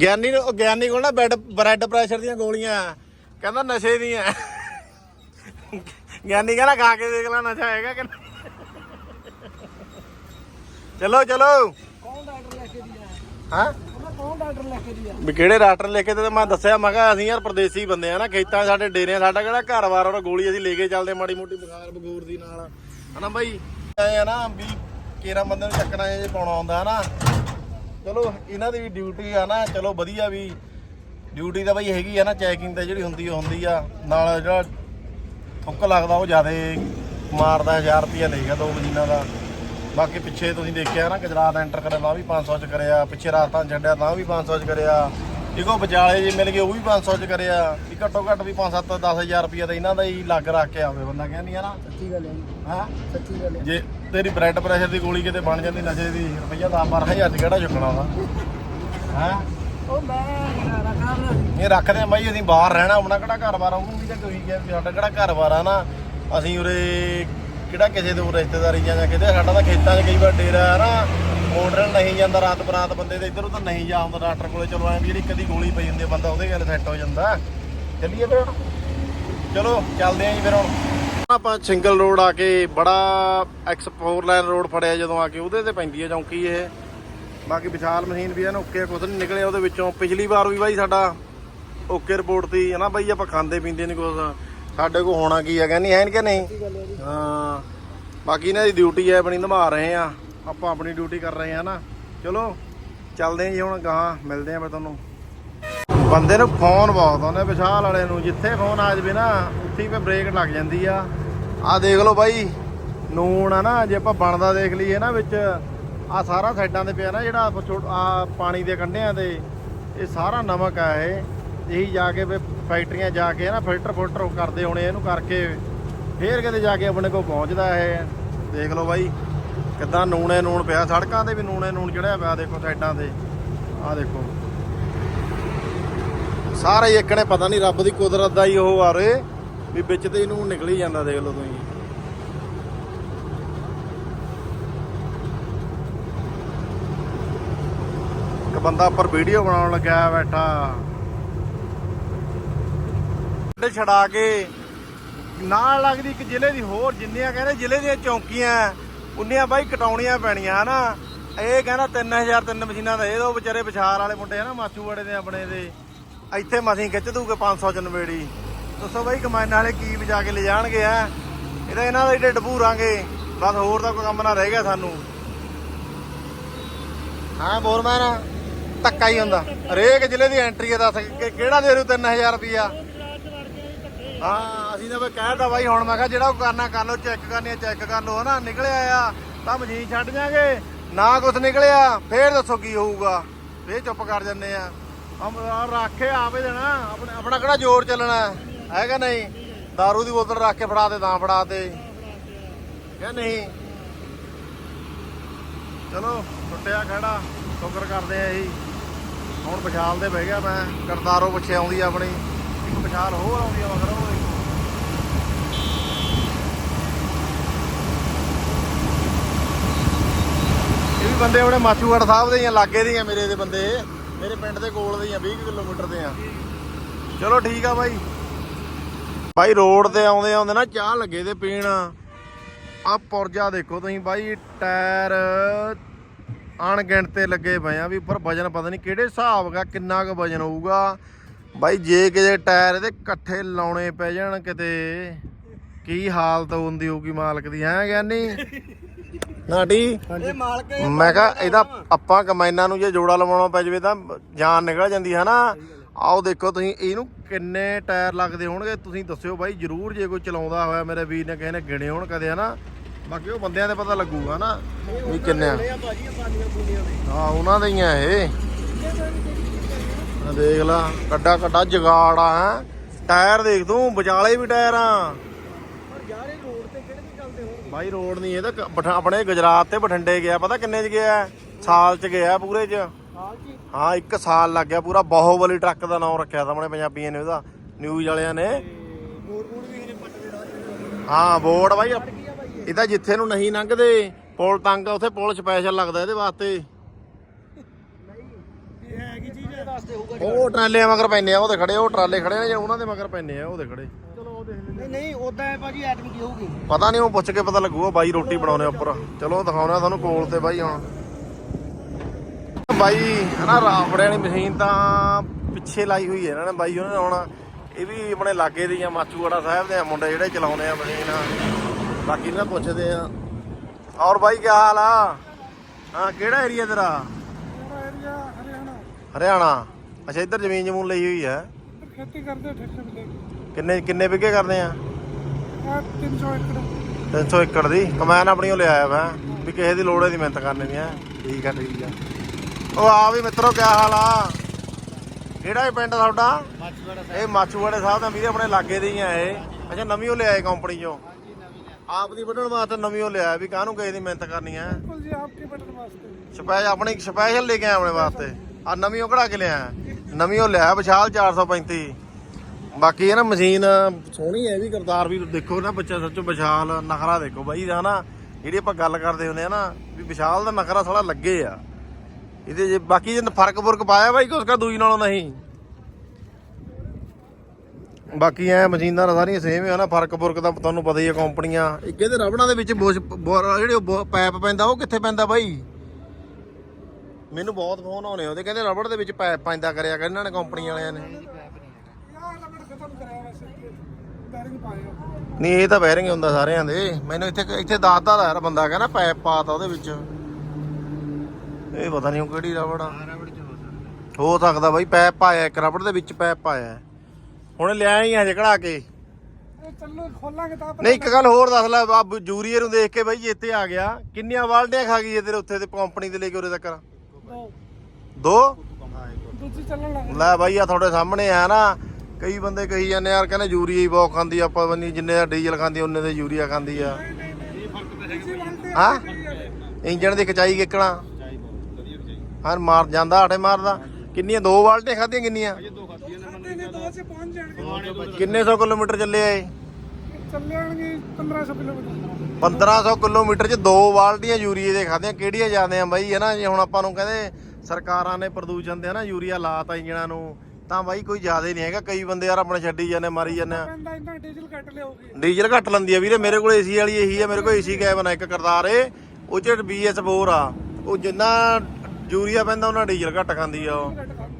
ਗਿਆਨੀ ਨੂੰ ਉਹ ਗਿਆਨੀ ਕੋਲ ਨਾ ਬੈਡ ਬ੍ਰੈਡ ਪ੍ਰੈਸ਼ਰ ਦੀਆਂ ਗੋਲੀਆਂ। ਕਹਿੰਦਾ ਨਸ਼ੇ ਦੀਆਂ। ਗਿਆਨੀ ਕਹਿੰਦਾ ਖਾ ਕੇ ਦੇਖ ਲੈ ਨਸ਼ਾ ਹੈਗਾ ਕਿ ਚਲੋ ਚਲੋ। ਕੌਣ ਡਾਕਟਰ ਲੈ ਕੇ ਦਿਆ ਹਾਂ? ਕੌਣ ਡਾਕਟਰ ਲੈ ਕੇ ਦਿਆ ਵੀ ਕਿਹੜੇ ਡਾਕਟਰ ਲੈ ਕੇ ਤੇ ਮੈਂ ਦੱਸਿਆ ਮੈਂ ਕਿਹਾ ਅਸੀਂ ਯਾਰ ਪਰਦੇਸੀ ਬੰਦੇ ਆ ਨਾ ਖੇਤਾਂ 'ਚ ਸਾਡੇ ਡੇਰੇ ਆ, ਸਾਡਾ ਕਿਹੜਾ ਘਰ-ਬਾਰ ਔਰ ਗੋਲੀ ਅਸੀਂ ਲੈ ਕੇ ਚੱਲਦੇ ਮਾੜੀ ਮੋਟੀ ਬੁਖਾਰ ਬਗੂਰ ਦੀ ਨਾਲ। ਹਨਾ ਬਾਈ? ਐ ਆ ਨਾ ਵੀ ਕੇਰਾ ਬੰਦੇ ਨੂੰ ਚੱਕਣਾ ਜੇ ਪਾਉਣਾ ਆਉਂਦਾ ਨਾ ਚਲੋ ਇਹਨਾਂ ਦੀ ਵੀ ਡਿਊਟੀ ਆ ਨਾ ਚਲੋ ਵਧੀਆ ਵੀ। ਡਿਊਟੀ ਤਾਂ ਬਈ ਹੈਗੀ ਆ ਨਾ ਚੈਕਿੰਗ ਤਾਂ ਜਿਹੜੀ ਹੁੰਦੀ ਉਹ ਹੁੰਦੀ ਆ। ਨਾਲ ਜਿਹੜਾ ਥੁੱਕ ਲੱਗਦਾ ਉਹ ਜ਼ਿਆਦਾ ਮਾਰਦਾ 1000 ਰੁਪਿਆ ਲਏਗਾ ਦੋ ਮਹੀਨਾ ਦਾ। ਬਾਕੀ ਪਿੱਛੇ ਤੁਸੀਂ ਦੇਖਿਆ ਨਾ ਗੁਜਰਾਤ ਐਂਟਰ ਕਰਿਆ ਤਾਂ ਵੀ 500 ਚ ਕਰਿਆ ਪਿੱਛੇ ਰਾਜਸਥਾਨ ਛੱਡਿਆ ਤਾਂ ਵੀ 500 ਚ ਕਰਿਆ। ਇੱਕੋ ਵਿਚਾਲੇ ਜੇ ਮਿਲ ਗਏ ਉਹ ਵੀ 500 ਚ ਕਰਿਆ। ਵੀ ਘੱਟੋ ਘੱਟ ਵੀ 5-7 10000 ਰੁਪਿਆ ਤਾਂ ਇਹਨਾਂ ਦਾ ਹੀ ਲੱਗ ਰੱਖ ਕੇ ਆਵੇ ਬੰਦਾ ਕਹਿੰਦੀ ਆ ਨਾ। ਸੱਚੀ ਗੱਲ ਹੈ ਹਾਂ? ਸੱਚੀ ਗੱਲ ਹੈ। ਜੇ ਤੇਰੀ ਬਲੱਡ ਪ੍ਰੈਸ਼ਰ ਦੀ ਗੋਲੀ ਕਿਤੇ ਬਣ ਜਾਂਦੀ ਨਸ਼ੇ ਦੀ ਰੁਪਈਆ 10-12000 ਚ ਕਿਹੜਾ ਚੁੱਕਣਾ ਵਾ? ਹਾਂ? ਉਹ ਮੈਂ ਇਹ ਰੱਖਦੇ ਆ ਬਾਈ ਅਸੀਂ ਬਾਹਰ ਰਹਿਣਾ ਆਪਣਾ ਕਿਹੜਾ ਘਰ-ਬਾਰ ਉਹਨੂੰ ਵੀ ਤਾਂ ਕੋਈ ਵੀ ਸਾਡਾ ਕਿਹੜਾ ਘਰ-ਬਾਰ ਆ ਨਾ। ਅਸੀਂ ਉਰੇ ਕਿਹੜਾ ਕਿਸੇ ਦੇ ਉਰੇ ਰਿਸ਼ਤੇਦਾਰੀ ਜਾਂ ਕਿਤੇ, ਸਾਡਾ ਤਾਂ ਖੇਤਾਂ 'ਚ ਕਈ ਵਾਰ ਡੇਰਾ ਆ, ਨਾ ਮੋਡਰਨ ਨਹੀਂ ਜਾਂਦਾ ਰਾਤ ਬਰਾਤ ਬੰਦੇ ਤੇ ਇੱਧਰ ਉਧਰ ਨਹੀਂ ਜਾ ਹੁੰਦਾ, ਡਾਕਟਰ ਕੋਲੇ ਚਲੋ ਐਂ ਵੀ ਜਿਹੜੀ ਕਦੀ ਗੋਲੀ ਪਈ ਜਾਂਦੀ ਆ, ਬੰਦਾ ਉਹਦੇ ਗੱਲ ਸੈੱਟ ਹੋ ਜਾਂਦਾ। ਚੱਲੀਏ ਫਿਰ ਚਲੋ, ਚੱਲਦੇ ਆਂ ਜੀ ਫਿਰ ਹੁਣ। ਆਪਾਂ ਸਿੰਗਲ ਰੋਡ ਆ ਕੇ ਬੜਾ ਐਕਸ4 ਲਾਈਨ ਰੋਡ ਫੜਿਆ ਜਦੋਂ ਆ ਕੇ, ਉਹਦੇ ਤੇ ਪੈਂਦੀ ਹੈ ਚੌਂਕੀ ਇਹ। ਬਾਕੀ ਵਿਸ਼ਾਲ ਮਸ਼ੀਨ ਵੀ ਹੈ ਨਾ, ਓਕੇ ਕੁਝ ਨਹੀਂ ਨਿਕਲਿਆ ਉਹਦੇ ਵਿੱਚੋਂ। ਪਿਛਲੀ ਵਾਰ ਵੀ ਬਾਈ ਸਾਡਾ ਓਕੇ ਰਿਪੋਰਟ ਸੀ ਹੈ ਨਾ ਬਾਈ, ਆਪਾਂ ਖਾਂਦੇ ਪੀਂਦੇ ਨਹੀਂ ਕੁਝ ਸਾਡੇ ਕੋਲ ਹੋਣਾ ਕੀ ਹੈ ਕਹਿੰਦੀ ਹੈ ਕਿ ਨਹੀਂ? ਹਾਂ। ਬਾਕੀ ਇਹਨਾਂ ਦੀ ਡਿਊਟੀ ਹੈ, ਆਪਣੀ ਨਿਭਾ ਰਹੇ ਆ ਆਪਾਂ ਆਪਣੀ ਡਿਊਟੀ ਕਰ ਰਹੇ ਆ ਨਾ। ਚਲੋ, ਚੱਲਦੇ ਆਂ ਜੀ ਹੁਣ ਗਾਂ ਮਿਲਦੇ ਆਂ ਮੈਂ ਤੁਹਾਨੂੰ। ਬੰਦੇ ਨੂੰ ਫੋਨ ਬਹੁਤ ਆਉਂਦੇ ਵਿਸ਼ਾਲ ਵਾਲੇ ਨੂੰ। ਜਿੱਥੇ ਫੋਨ ਆ ਜਾਵੇ ਨਾ, ਉੱਥੇ ਹੀ ਬ੍ਰੇਕ ਲੱਗ ਜਾਂਦੀ ਆ। ਆਹ ਦੇਖ ਲਓ ਬਾਈ, ਨੂਣ ਆ ਨਾ, ਜੇ ਆਪਾਂ ਬਣਦਾ ਦੇਖ ਲਈਏ ਨਾ ਵਿੱਚ ਆ ਸਾਰਾ ਸਾਈਡਾਂ ਤੇ ਪਿਆ ਨਾ ਜਿਹੜਾ ਆ ਪਾਣੀ ਦੇ ਕੰਢਿਆਂ ਤੇ, ਇਹ ਸਾਰਾ ਨਮਕ ਆ ਇਹ। ਇਹੀ ਜਾ ਕੇ ਫੈਕਟਰੀਆਂ ਜਾ ਕੇ ਨਾ ਫਿਲਟਰ ਫਿਲਟਰ ਕਰਦੇ ਹੋਣੇ, ਇਹਨੂੰ ਕਰਕੇ ਫੇਰ ਕਿਤੇ ਜਾ ਕੇ ਆਪਣੇ ਕੋਲ ਪਹੁੰਚਦਾ ਇਹ। ਦੇਖ ਲਓ ਬਾਈ, ਕਿੱਦਾਂ ਨੂਣੇ ਨੂਣ ਪਿਆ, ਸੜਕਾਂ ਤੇ ਵੀ ਨੂਣੇ ਨੂਣ ਚੜਿਆ ਪਿਆ, ਦੇਖੋ ਸਾਈਡਾਂ ਤੇ। ਆਹ ਦੇਖੋ। ਸਾਰਾ ਹੀ ਪਤਾ ਨਹੀਂ ਰੱਬ ਦੀ ਕੁਦਰਤ ਦਾ ਹੀ ਉਹ ਆ ਰੇ ਵੀ ਵਿੱਚ ਤੇ ਇਹਨੂੰ ਨਿਕਲ ਜਾਂਦਾ, ਦੇਖ ਲਓ ਤੁਸੀਂ। ਇੱਕ ਬੰਦਾ ਉੱਪਰ ਵੀਡੀਓ ਬਣਾਉਣ ਲੱਗਿਆ ਬੈਠਾ। ਤੇ ਛੜਾ ਕੇ ਨਾਲ ਲੱਗਦੀ ਇੱਕ ਜ਼ਿਲ੍ਹੇ ਦੀ ਹੋਰ ਜਿੰਨੀਆਂ ਕਹਿੰਦੇ ਜ਼ਿਲ੍ਹੇ ਦੀਆਂ ਚੌਂਕੀਆਂ ਉਨੀਆਂ ਬਾਈ ਕਟਾਉਣੀਆਂ ਪੈਣੀਆਂ, ਹਨਾ? ਇਹ ਕਹਿੰਦਾ 3000 ਤਿੰਨ ਮਸ਼ੀਨਾਂ ਦਾ, ਇਹ ਉਹ ਵਿਚਾਰੇ ਵਿਚਾਰ ਵਾਲੇ ਮੁੰਡੇ ਹਨਾ ਮਾਚੂਵਾੜੇ ਦੇ ਆਪਣੇ ਦੇ। ਇੱਥੇ ਮਸੀਂ ਖਿੱਚ ਦੂਗੇ 500 ਚ ਨਵੇੜੀ ਦੱਸੋ ਬਾਈ ਕਮਾਨ ਵਾਲੇ ਕੀ ਵਜਾ ਕੇ ਲੈ ਜਾਣਗੇ ਆ ਇਹਦਾ ਇਹਨਾਂ ਦਾ ਢਿੱਡ ਭੂਰਾਂਗੇ ਬਸ ਹੋਰ ਤਾਂ ਕੋਈ ਕੰਮ ਨਾ ਰਹਿ ਗਿਆ ਸਾਨੂੰ। ਹਾਂ, ਬੋਰਮੈਨ, ਧੱਕਾ ਹੀ ਹੁੰਦਾ। ਹਰੇਕ ਜ਼ਿਲ੍ਹੇ ਦੀ ਐਂਟਰੀ ਹੈ ਦੱਸ, ਕਿ- ਕਿਹੜਾ ਦੇ ਰੂ 3000 ਰੁਪਿਆ ਹਾਂ, ਅਸੀਂ ਤਾਂ ਬਈ ਕਹਿਤਾ ਬਾਈ, ਹੁਣ ਮੈਂ ਕਿਹਾ ਜਿਹੜਾ ਕੋ ਕਰਨਾ, ਕਰ ਲਓ ਚੈੱਕ ਕਰਨੀ ਚੈੱਕ ਕਰ ਲਓ, ਹਨਾ? ਨਿਕਲਿਆ ਆ। ਤਾਂ ਮਸ਼ੀਨ ਛੱਡ ਜਾਾਂਗੇ ਨਾ ਕੁਝ ਨਿਕਲਿਆ, ਫੇਰ ਦੱਸੋ ਕੀ ਹੋਊਗਾ? ਫੇਰ ਚੁੱਪ ਕਰ ਜੰਨੇ ਆ। ਰੱਖੇ ਆਪੇ ਦੇਣਾ। ਆਪਣਾ ਕਿਹੜਾ ਜ਼ੋਰ ਚੱਲਣਾ? ਹੈ? ਹੈਗਾ ਨਹੀਂ? ਦਾਰੂ ਦੀ ਬੋਤਲ ਰੱਖ ਕੇ ਫੜਾ ਦੇ, ਤਾਂ ਫੜਾ ਦੇ। ਜਾਂ ਨਹੀਂ? ਚਲੋ ਟੁੱਟਿਆ ਖੜਾ। ਸ਼ੁਕਰ ਕਰਦੇ ਆ ਇਹੀ ਹੁਣ ਪਛਾਲ ਦੇ ਬਹਿ ਗਿਆ ਮੈਂ। ਕਰਤਾਰੋ ਪਿੱਛੇ ਆਉਂਦੀ ਆ ਆਪਣੀ। ਇੱਕ ਪਛਾਲ ਹੋਰ ਆਉਂਦੀ ਆ ਮਗਰ ਉਹ ਦੇਖੋ। ਇਹ ਵੀ ਬੰਦੇ ਆਪਣੇ ਮਾਚੂਗੜ ਸਾਹਿਬ ਦੇ ਹੀ ਆ, ਲਾਗੇ ਦੀਆਂ ਮੇਰੇ ਦੇ ਬੰਦੇ। ਮੇਰੇ ਪਿੰਡ ਦੇ ਕੋਲ ਦੇ ਹੀ ਆ 20 ਕਿਲੋਮੀਟਰ ਦੇ ਆ। ਚਲੋ ਠੀਕ ਆ ਬਾਈ। ਬਾਈ ਰੋਡ ਤੇ ਆਉਂਦੇ ਆਉਂਦੇ ਨਾ ਚਾਹ ਲੱਗੇ ਤੇ ਪੀਣ। ਆ ਪੁਰਜਾ ਦੇਖੋ ਤੁਸੀਂ ਬਾਈ, ਟਾਇਰ ਅਣਗਿਣਤੇ ਲੱਗੇ ਪਏ ਆ ਵੀ ਪਰ ਵਜਨ ਪਤਾ ਨਹੀਂ ਕਿਹੜੇ ਹਿਸਾਬ ਦਾ, ਕਿੰਨਾ ਕੁ ਵਜਨ ਹੋਊਗਾ। ਬਾਈ ਜੇ ਕਿਤੇ ਟਾਇਰ ਇਹਦੇ ਇਕੱਠੇ ਲਾਉਣੇ ਪੈ ਜਾਣ ਕਿਤੇ, ਕੀ ਹਾਲਤ ਹੁੰਦੀ ਹੋਊਗੀ ਮਾਲਕ ਦੀ, ਹੈ ਗਿਆਨੀ? ਨਾਟੀ? ਇਹ ਮਾਲਕ ਮੈਂ ਕਿਹਾ ਇਹਦਾ ਆਪਾਂ ਕਮਾਈਨਾਂ ਨੂੰ ਜੇ ਜੋੜਾ ਲਵਾਉਣਾ ਪੈ ਜਾਵੇ ਤਾਂ ਜਾਨ ਨਿਕਲ ਜਾਂਦੀ ਹੈ ਨਾ ਆਓ ਦੇਖੋ ਤੁਸੀਂ ਇਹਨੂੰ ਕਿੰਨੇ ਟਾਇਰ ਲੱਗਦੇ ਹੋਣਗੇ ਤੁਸੀਂ ਦੱਸਿਓ ਬਾਈ ਜਰੂਰ ਜੇ ਕੋਈ ਚਲਾਉਂਦਾ ਹੋਇਆ ਮੇਰੇ ਵੀਰ ਨੇ ਕਿਸੇ ਨੇ ਗਿਣੇ ਹੋਣ ਕਦੇ ਹਨਾ? ਬਾਕੀ ਉਹ ਬੰਦਿਆਂ ਦੇ ਪਤਾ ਲੱਗੂਗਾ ਨਾ ਵੀ ਕਿੰਨੇ ਆ। ਹਾਂ ਉਹਨਾਂ ਦੇ ਹੀ ਆ ਇਹ। ਆ ਦੇਖ ਲਾ ਕੱਡਾ ਕੱਡਾ ਜਗਾੜ ਆ। ਟਾਇਰ ਦੇਖ ਤੂੰ ਵਿਚਾਲੇ ਵੀ ਟਾਇਰ ਆ ਪਰ ਯਾਰ ਇਹ ਰੋਡ ਤੇ ਕਿਹੜੇ ਨਹੀਂ ਚੱਲਦੇ ਹੋਣਗੇ ਬਾਈ ਰੋਡ ਨਹੀਂ ਇਹ ਤਾਂ ਕ- ਬਠ- ਆਪਣੇ ਗੁਜਰਾਤ ਤੇ ਬਠਿੰਡੇ ਗਿਆ ਪਤਾ ਕਿੰਨੇ ਚ ਗਿਆ? ਸਾਲ ਚ ਗਿਆ ਪੂਰੇ ਚ। ਹਾਂ ਜੀ ਹਾਂ। ਇੱਕ ਸਾਲ ਲੱਗ ਗਿਆ ਪੂਰਾ ਬਾਹੋਬਲੀ ਟਰੱਕ ਦਾ ਨਾਮ ਰੱਖਿਆ ਸਾਹਮਣੇ ਪੰਜਾਬੀਆਂ ਨੇ ਉਹਦਾ ਨਿਊਜ਼ ਵਾਲਿਆਂ ਨੇ। ਹਾਂ ਬੋਰਡ ਬਾਈ ਇਹ? ਇਹਦਾ ਜਿੱਥੇ ਨੂੰ ਨਹੀਂ ਲੰਘਦੇ ਪੁਲ ਤੰਗ ਆ, ਉੱਥੇ ਪੁਲ ਸਪੈਸ਼ਲ ਲੱਗਦਾ ਇਹਦੇ ਵਾਸਤੇ। ਇਹ ਹੈ ਕੀ ਚੀਜ਼ ਹੈ ਦੱਸਦੇ ਹੋਊਗਾ ਉਹ ਟਰਾਲੇ ਮਗਰ ਪੈਨੇ ਆ ਉਹਦੇ ਖੜੇ ਉਹ ਟਰਾਲੇ ਖੜੇ ਨੇ ਜਾਂ ਉਹਨਾਂ ਦੇ ਮਗਰ ਪੈਨੇ ਆ ਉਹਦੇ ਖੜੇ। ਨਹੀਂ ਨਹੀਂ ਉਦਾਂ ਹੈ ਭਾਜੀ ਐਟਮ ਕੀ ਹੋਊਗੀ? ਪਤਾ ਨਹੀਂ ਉਹ ਪੁੱਛ ਕੇ ਪਤਾ ਲੱਗੂਗਾ ਬਾਈ ਰੋਟੀ ਬਣਾਉਣੇ ਉੱਪਰ। ਚਲੋ ਦਿਖਾਉਣਾ ਤੁਹਾਨੂੰ ਕੋਲ ਤੇ ਬਾਈ ਹੁਣ। ਬਾਈ ਹਨਾ ਰਾਫੜੇ ਵਾਲੀ ਮਸ਼ੀਨ ਤਾਂ ਪਿੱਛੇ ਲਾਈ ਹੋਈ ਹੈ ਇਹਨਾਂ ਨੇ ਬਾਈ ਉਹਨਾਂ ਨੇ ਹੁਣ ਇਹ ਵੀ ਆਪਣੇ ਲਾਗੇ ਦੀਆਂ ਮਾਚੂਵਾੜਾ ਸਾਹਿਬ ਦੇ ਮੁੰਡੇ ਜਿਹੜੇ ਚਲਾਉਂਦੇ ਆ ਮਸ਼ੀਨ। ਬਾਕੀ ਇਹਨਾਂ ਪੁੱਛਦੇ ਆ। ਔਰ ਬਾਈ ਕੀ ਹਾਲ ਆ? ਹਾਂ ਕਿਹੜਾ ਏਰੀਆ ਤੇਰਾ? ਹਰਿਆਣਾ। ਹਰਿਆਣਾ। ਅੱਛਾ ਇੱਧਰ ਜ਼ਮੀਨ ਜਮੂਨ ਲਈ ਹੋਈ ਹੈ। ਖੇਤੀ ਕਰਦੇ ਠੇਕੇ ਮਿਲੇ ਕਿੰਨੇ ਕਿੰਨੇ ਵਿਗੇ ਕਰਦੇ ਆ? ਆ 300 ਏਕੜ 300 ਏਕੜ ਦੀ? ਕਮੈਨ ਆਪਣੀ ਉਹ ਲਿਆਇਆ ਮੈਂ ਵੀ ਕਿਸੇ ਦੀ ਲੋੜ ਦੀ ਮਿਹਨਤ ਕਰਨੀ ਦੀ ਹੈ। ਠੀਕ ਆ ਠੀਕ ਆ। ਉਹ ਆ ਵੀ ਮਿੱਤਰੋ ਕੀ ਹਾਲ ਆ? ਕਿਹੜਾ ਇਹ ਪਿੰਡ ਤੁਹਾਡਾ? ਇਹ ਮਾਚੂਵਾੜੇ ਸਾਹਿਬ ਦਾ ਵੀਰੇ ਆਪਣੇ ਲਾਗੇ ਦੇ ਹੀ ਆ ਇਹ। ਅੱਛਾ ਨਵੀਂ ਉਹ ਲਿਆਏ ਕੰਪਨੀ ਚੋਂ? ਆਪ ਦੀ ਵੱਢਣ ਵਾਸਤੇ ਨਵੀਂ ਉਹ ਲਿਆਇਆ ਵੀ ਕਾਹਨੂੰ ਕਿਸੇ ਦੀ ਮਿਹਨਤ ਕਰਨੀ ਹੈ ਬਿਲਕੁਲ ਜੀ ਆਪਕੇ ਬਟਨ ਵਾਸਤੇ? ਸਪੈਸ਼ਲ ਆਪਣੀ ਸਪੈਸ਼ਲ ਲੈ ਕੇ ਆਇਆ ਆਪਣੇ ਵਾਸਤੇ। ਆ ਨਵੀਂ ਉਹ ਕਢਾ ਕੇ ਲਿਆ ਨਵੀਂ ਉਹ ਲਿਆ ਵਿਸ਼ਾਲ 435 ਬਾਕੀ ਇਹ ਨਾ ਮਸ਼ੀਨ ਸੋਹਣੀ ਹੈ ਵੀ ਕਰਤਾਰ ਵੀ ਦੇਖੋ ਨਾ ਬੱਚਾ, ਸੱਚੋ ਵਿਸ਼ਾਲ ਨਖਰਾ ਦੇਖੋ ਬਾਈ ਦਾ ਨਾ ਜਿਹੜੀ ਆਪਾਂ ਗੱਲ ਕਰਦੇ ਹੁੰਦੇ ਆ ਨਾ ਵੀ ਵਿਸ਼ਾਲ ਦਾ ਨਖਰਾ ਥੋੜਾ ਲੱਗੇ ਆ। ਇਹਦੇ ਜੇ ਬਾਕੀ ਜੇ ਫ਼ਰਕ ਫੁਰਕ ਪਾਇਆ ਬਾਈ ਕੁਛ ਕਾ ਦੂਜੀ ਨਾਲੋਂ ਨਹੀਂ। ਬਾਕੀ ਐ ਮਸ਼ੀਨਾਂ ਸਾਰੀਆਂ ਸੇਮ ਹੀ ਆ ਨਾ, ਫ਼ਰਕ ਫੁਰਕ ਤਾਂ ਤੁਹਾਨੂੰ ਪਤਾ ਹੀ ਆ ਕੰਪਨੀਆਂ। ਇੱਕ ਇਹਦੇ ਰਬੜਾਂ ਦੇ ਵਿੱਚ ਜਿਹੜੇ ਉਹ ਪੈਪ ਪੈਂਦਾ, ਉਹ ਕਿੱਥੇ ਪੈਂਦਾ ਬਾਈ? ਮੈਨੂੰ ਬਹੁਤ ਫੋਨ ਆਉਣੇ ਉਹਦੇ, ਕਹਿੰਦੇ ਰਬੜ ਦੇ ਵਿੱਚ ਪੈਪ ਪੈਂਦਾ ਕਰਿਆ ਕਰ, ਇਹਨਾਂ ਨੇ ਕੰਪਨੀ ਵਾਲਿਆਂ ਨੇ ਯਾਰ ਰਬੜ ਖਤਮ ਕਰਾਇਆ ਵੈਸੇ ਬੈਰਿੰਗ ਪਾਇਆ ਨਹੀਂ ਇਹ ਤਾਂ ਬੈਰਿੰਗ ਹੁੰਦਾ ਸਾਰਿਆਂ ਦੇ। ਮੈਨੂੰ ਇੱਥੇ ਇੱਥੇ ਦੱਸਦਾ ਤਾਂ ਯਾਰ ਬੰਦਾ ਕਹਿੰਦਾ ਪੈਪ ਪਾਤਾ ਉਹਦੇ ਵਿੱਚ। ਇਹ ਪਤਾ ਨਹੀਂ ਉਹ ਕਿਹੜੀ ਰਬੜ ਆ। ਹੋ ਸਕਦਾ ਬਾਈ ਪੈਪ ਪਾਇਆ ਇੱਕ ਰਬੜ ਦੇ ਵਿੱਚ ਪੈਪ ਪਾਇਆ ਹੁਣ ਲਿਆ ਹੀ ਹਜੇ ਕਢਾ ਕੇ। ਇਹ ਚੱਲੋ ਖੋਲਾਂਗੇ ਤਾਂ ਨਹੀਂ ਇੱਕ ਗੱਲ ਹੋਰ ਦੱਸ ਲੈ ਆ ਜੂਰੀਏ ਨੂੰ ਦੇਖ ਕੇ ਬਾਈ ਜੇ ਇੱਥੇ ਆ ਗਿਆ ਕਿੰਨੀਆਂ ਬਾਲਟੀਆਂ ਖਾ ਗਈ ਇਹ ਤੇਰੇ ਉੱਥੇ ਤੇ ਕੰਪਨੀ ਦੇ ਲੈ ਕੇ ਉਰੇ ਤੱਕ। ਦੋ। ਦੋ? ਦੂਜੀ ਚੱਲਣ ਲੱਗ ਲੈ ਬਾਈ ਆ ਤੁਹਾਡੇ ਸਾਹਮਣੇ ਆ ਨਾ। ਕਈ ਬੰਦੇ ਕਹੀ ਜਾਂਦੇ ਯਾਰ ਕਹਿੰਦੇ ਯੂਰੀਆ ਹੀ ਬਹੁਤ ਖਾਂਦੀ ਆ, ਆਪਾਂ ਬੰਨੀ ਜਿੰਨੇ ਦਾ ਡੀਜ਼ਲ ਖਾਂਦੀ ਉਹਨੇ ਦੇ ਯੂਰੀਆ ਖਾਂਦੀ ਆ। ਹਾਂ? ਇੰਜਣ ਦੀ ਖਚਾਈ ਕਿੱਕਣਾ? ਹਾਂ ਮਾਰ ਜਾਂਦਾ ਆਟੇ ਮਾਰਦਾ। ਕਿੰਨੀਆਂ ਦੋ ਬਾਲਟੀਆਂ ਖਾਧੀਆਂ ਕਿੰਨੀਆਂ? ਖਾਤੇ ਨੇ ਦੋ ਸੇ ਪਹੁੰਚ ਜਾਣਗੇ ਕਿੰਨੇ ਸੌ ਕਿਲੋਮੀਟਰ ਚੱਲੇ ਆਏ ਚੱਲ ਜਾਣਗੇ 1500 ਕਿਲੋਮੀਟਰ 1500 ਕਿਲੋਮੀਟਰ ਚ ਦੋ ਬਾਲਟੀਆਂ ਯੂਰੀਏ ਦੇ ਖਾਧੀਆਂ। ਕਿਹੜੀਆਂ ਜਾਂਦੇ ਆ ਬਾਈ? ਹੈ ਨਾ ਜੇ ਹੁਣ ਆਪਾਂ ਨੂੰ ਕਹਿੰਦੇ ਸਰਕਾਰਾਂ ਨੇ ਪ੍ਰਦੂਸ਼ਣ ਦੇ ਨਾ ਯੂਰੀਆ ਲਾਤਾ ਇੰਜਣਾਂ ਨੂੰ। ਤਾਂ ਬਾਈ ਕੋਈ ਜ਼ਿਆਦਾ ਨਹੀਂ ਹੈਗਾ ਕਈ ਬੰਦੇ ਯਾਰ ਆਪਣੇ ਛੱਡੀ ਜਾਂਦੇ ਮਾਰੀ ਜਾਂਦੇ ਆ। ਪੈਂਦਾ ਇੰਨਾ ਡੀਜ਼ਲ ਕੱਟ ਲਿਆਉਗੀ ਡੀਜ਼ਲ ਘੱਟ ਲੰਦੀ ਆ ਵੀਰੇ ਮੇਰੇ ਕੋਲ ਏਸੀ ਵਾਲੀ ਇਹੀ ਆ ਮੇਰੇ ਕੋਲ ਏਸੀ ਕੈਬਨ ਆ ਇੱਕ ਕਰਤਾਰ ਏ ਉਹ ਚ BS4 ਆ। ਉਹ ਜਿੰਨਾ ਯੂਰੀਆ ਪੈਂਦਾ ਉਹਨਾਂ ਡੀਜ਼ਲ ਘੱਟ ਖਾਂਦੀ ਆ ਉਹ।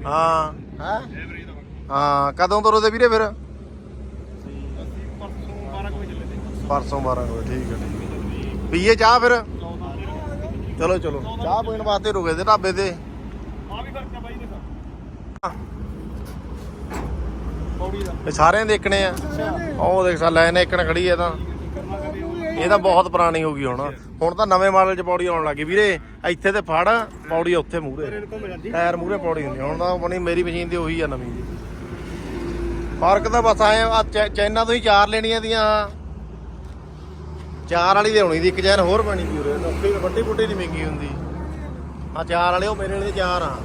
ਹਾਂ। ਹੈ? ਹਾਂ ਕਦੋਂ ਤੋਂ ਰੋਦੇ ਵੀਰੇ ਫਿਰ? ਪਰਸੋਂ ਮਾਰਾਂਗੇ ਠੀਕ ਹੈ ਠੀਕ ਹੈ ਪੀਏ ਚਾਹ ਫਿਰ? ਚਲੋ ਚਲੋ। ਚਾਹ ਪੀਣ ਵਾਸਤੇ ਰੁਕੇ ਤੇ ਢਾਬੇ ਤੇ। ਆ ਵੀ ਫ਼ਰਕ ਆ ਬਾਈ ਦੇਖੋ ਪੌੜੀ ਦਾ ਇਹ ਸਾਰਿਆਂ ਦੇ ਦੇਖਣੇ ਆ। ਉਹ ਦੇਖ ਸਾ ਲੈਨ ਇੱਕਣ ਖੜੀ ਹੈ ਤਾਂ। ਇਹ ਤਾਂ ਬਹੁਤ ਪੁਰਾਣੀ ਹੋ ਗਈ ਹੁਣ। ਹੁਣ ਤਾਂ ਨਵੇਂ ਮਾਡਲ ਚ ਪੌੜੀ ਆਉਣ ਲੱਗੀ ਵੀਰੇ। ਇੱਥੇ ਤੇ ਫੜ, ਪੌੜੀ ਉੱਥੇ ਮੂਹਰੇ। ਟਾਇਰ ਮੂਹਰੇ ਪੌੜੀ ਹੁੰਦੀ ਹੁਣ ਤਾਂ ਆਪਣੀ ਮੇਰੀ ਮਸ਼ੀਨ ਦੀ ਉਹੀ ਆ ਨਵੀਂ ਦੀ ਫ਼ਰਕ ਤਾਂ ਬਸ ਆਏ ਆ ਚੈ- ਚੈਨਾਂ ਤੋਂ ਹੀ ਚਾਰ ਲੈਣੀਆਂ ਦੀਆਂ। ਚਾਰ ਵਾਲੀ ਦੇ ਹੋਣੀ ਦੀ, ਇੱਕ ਚੈਨ ਹੋਰ ਬਣੀ ਦੀ ਉਰੇ। ਵੱਡੀ ਬੁੱਢੀ ਨਹੀਂ ਮਹਿੰਗੀ ਹੁੰਦੀ। ਆ ਚਾਰ ਵਾਲੇ, ਉਹ ਮੇਰੇ ਵਾਲੇ ਚਾਰ ਆ।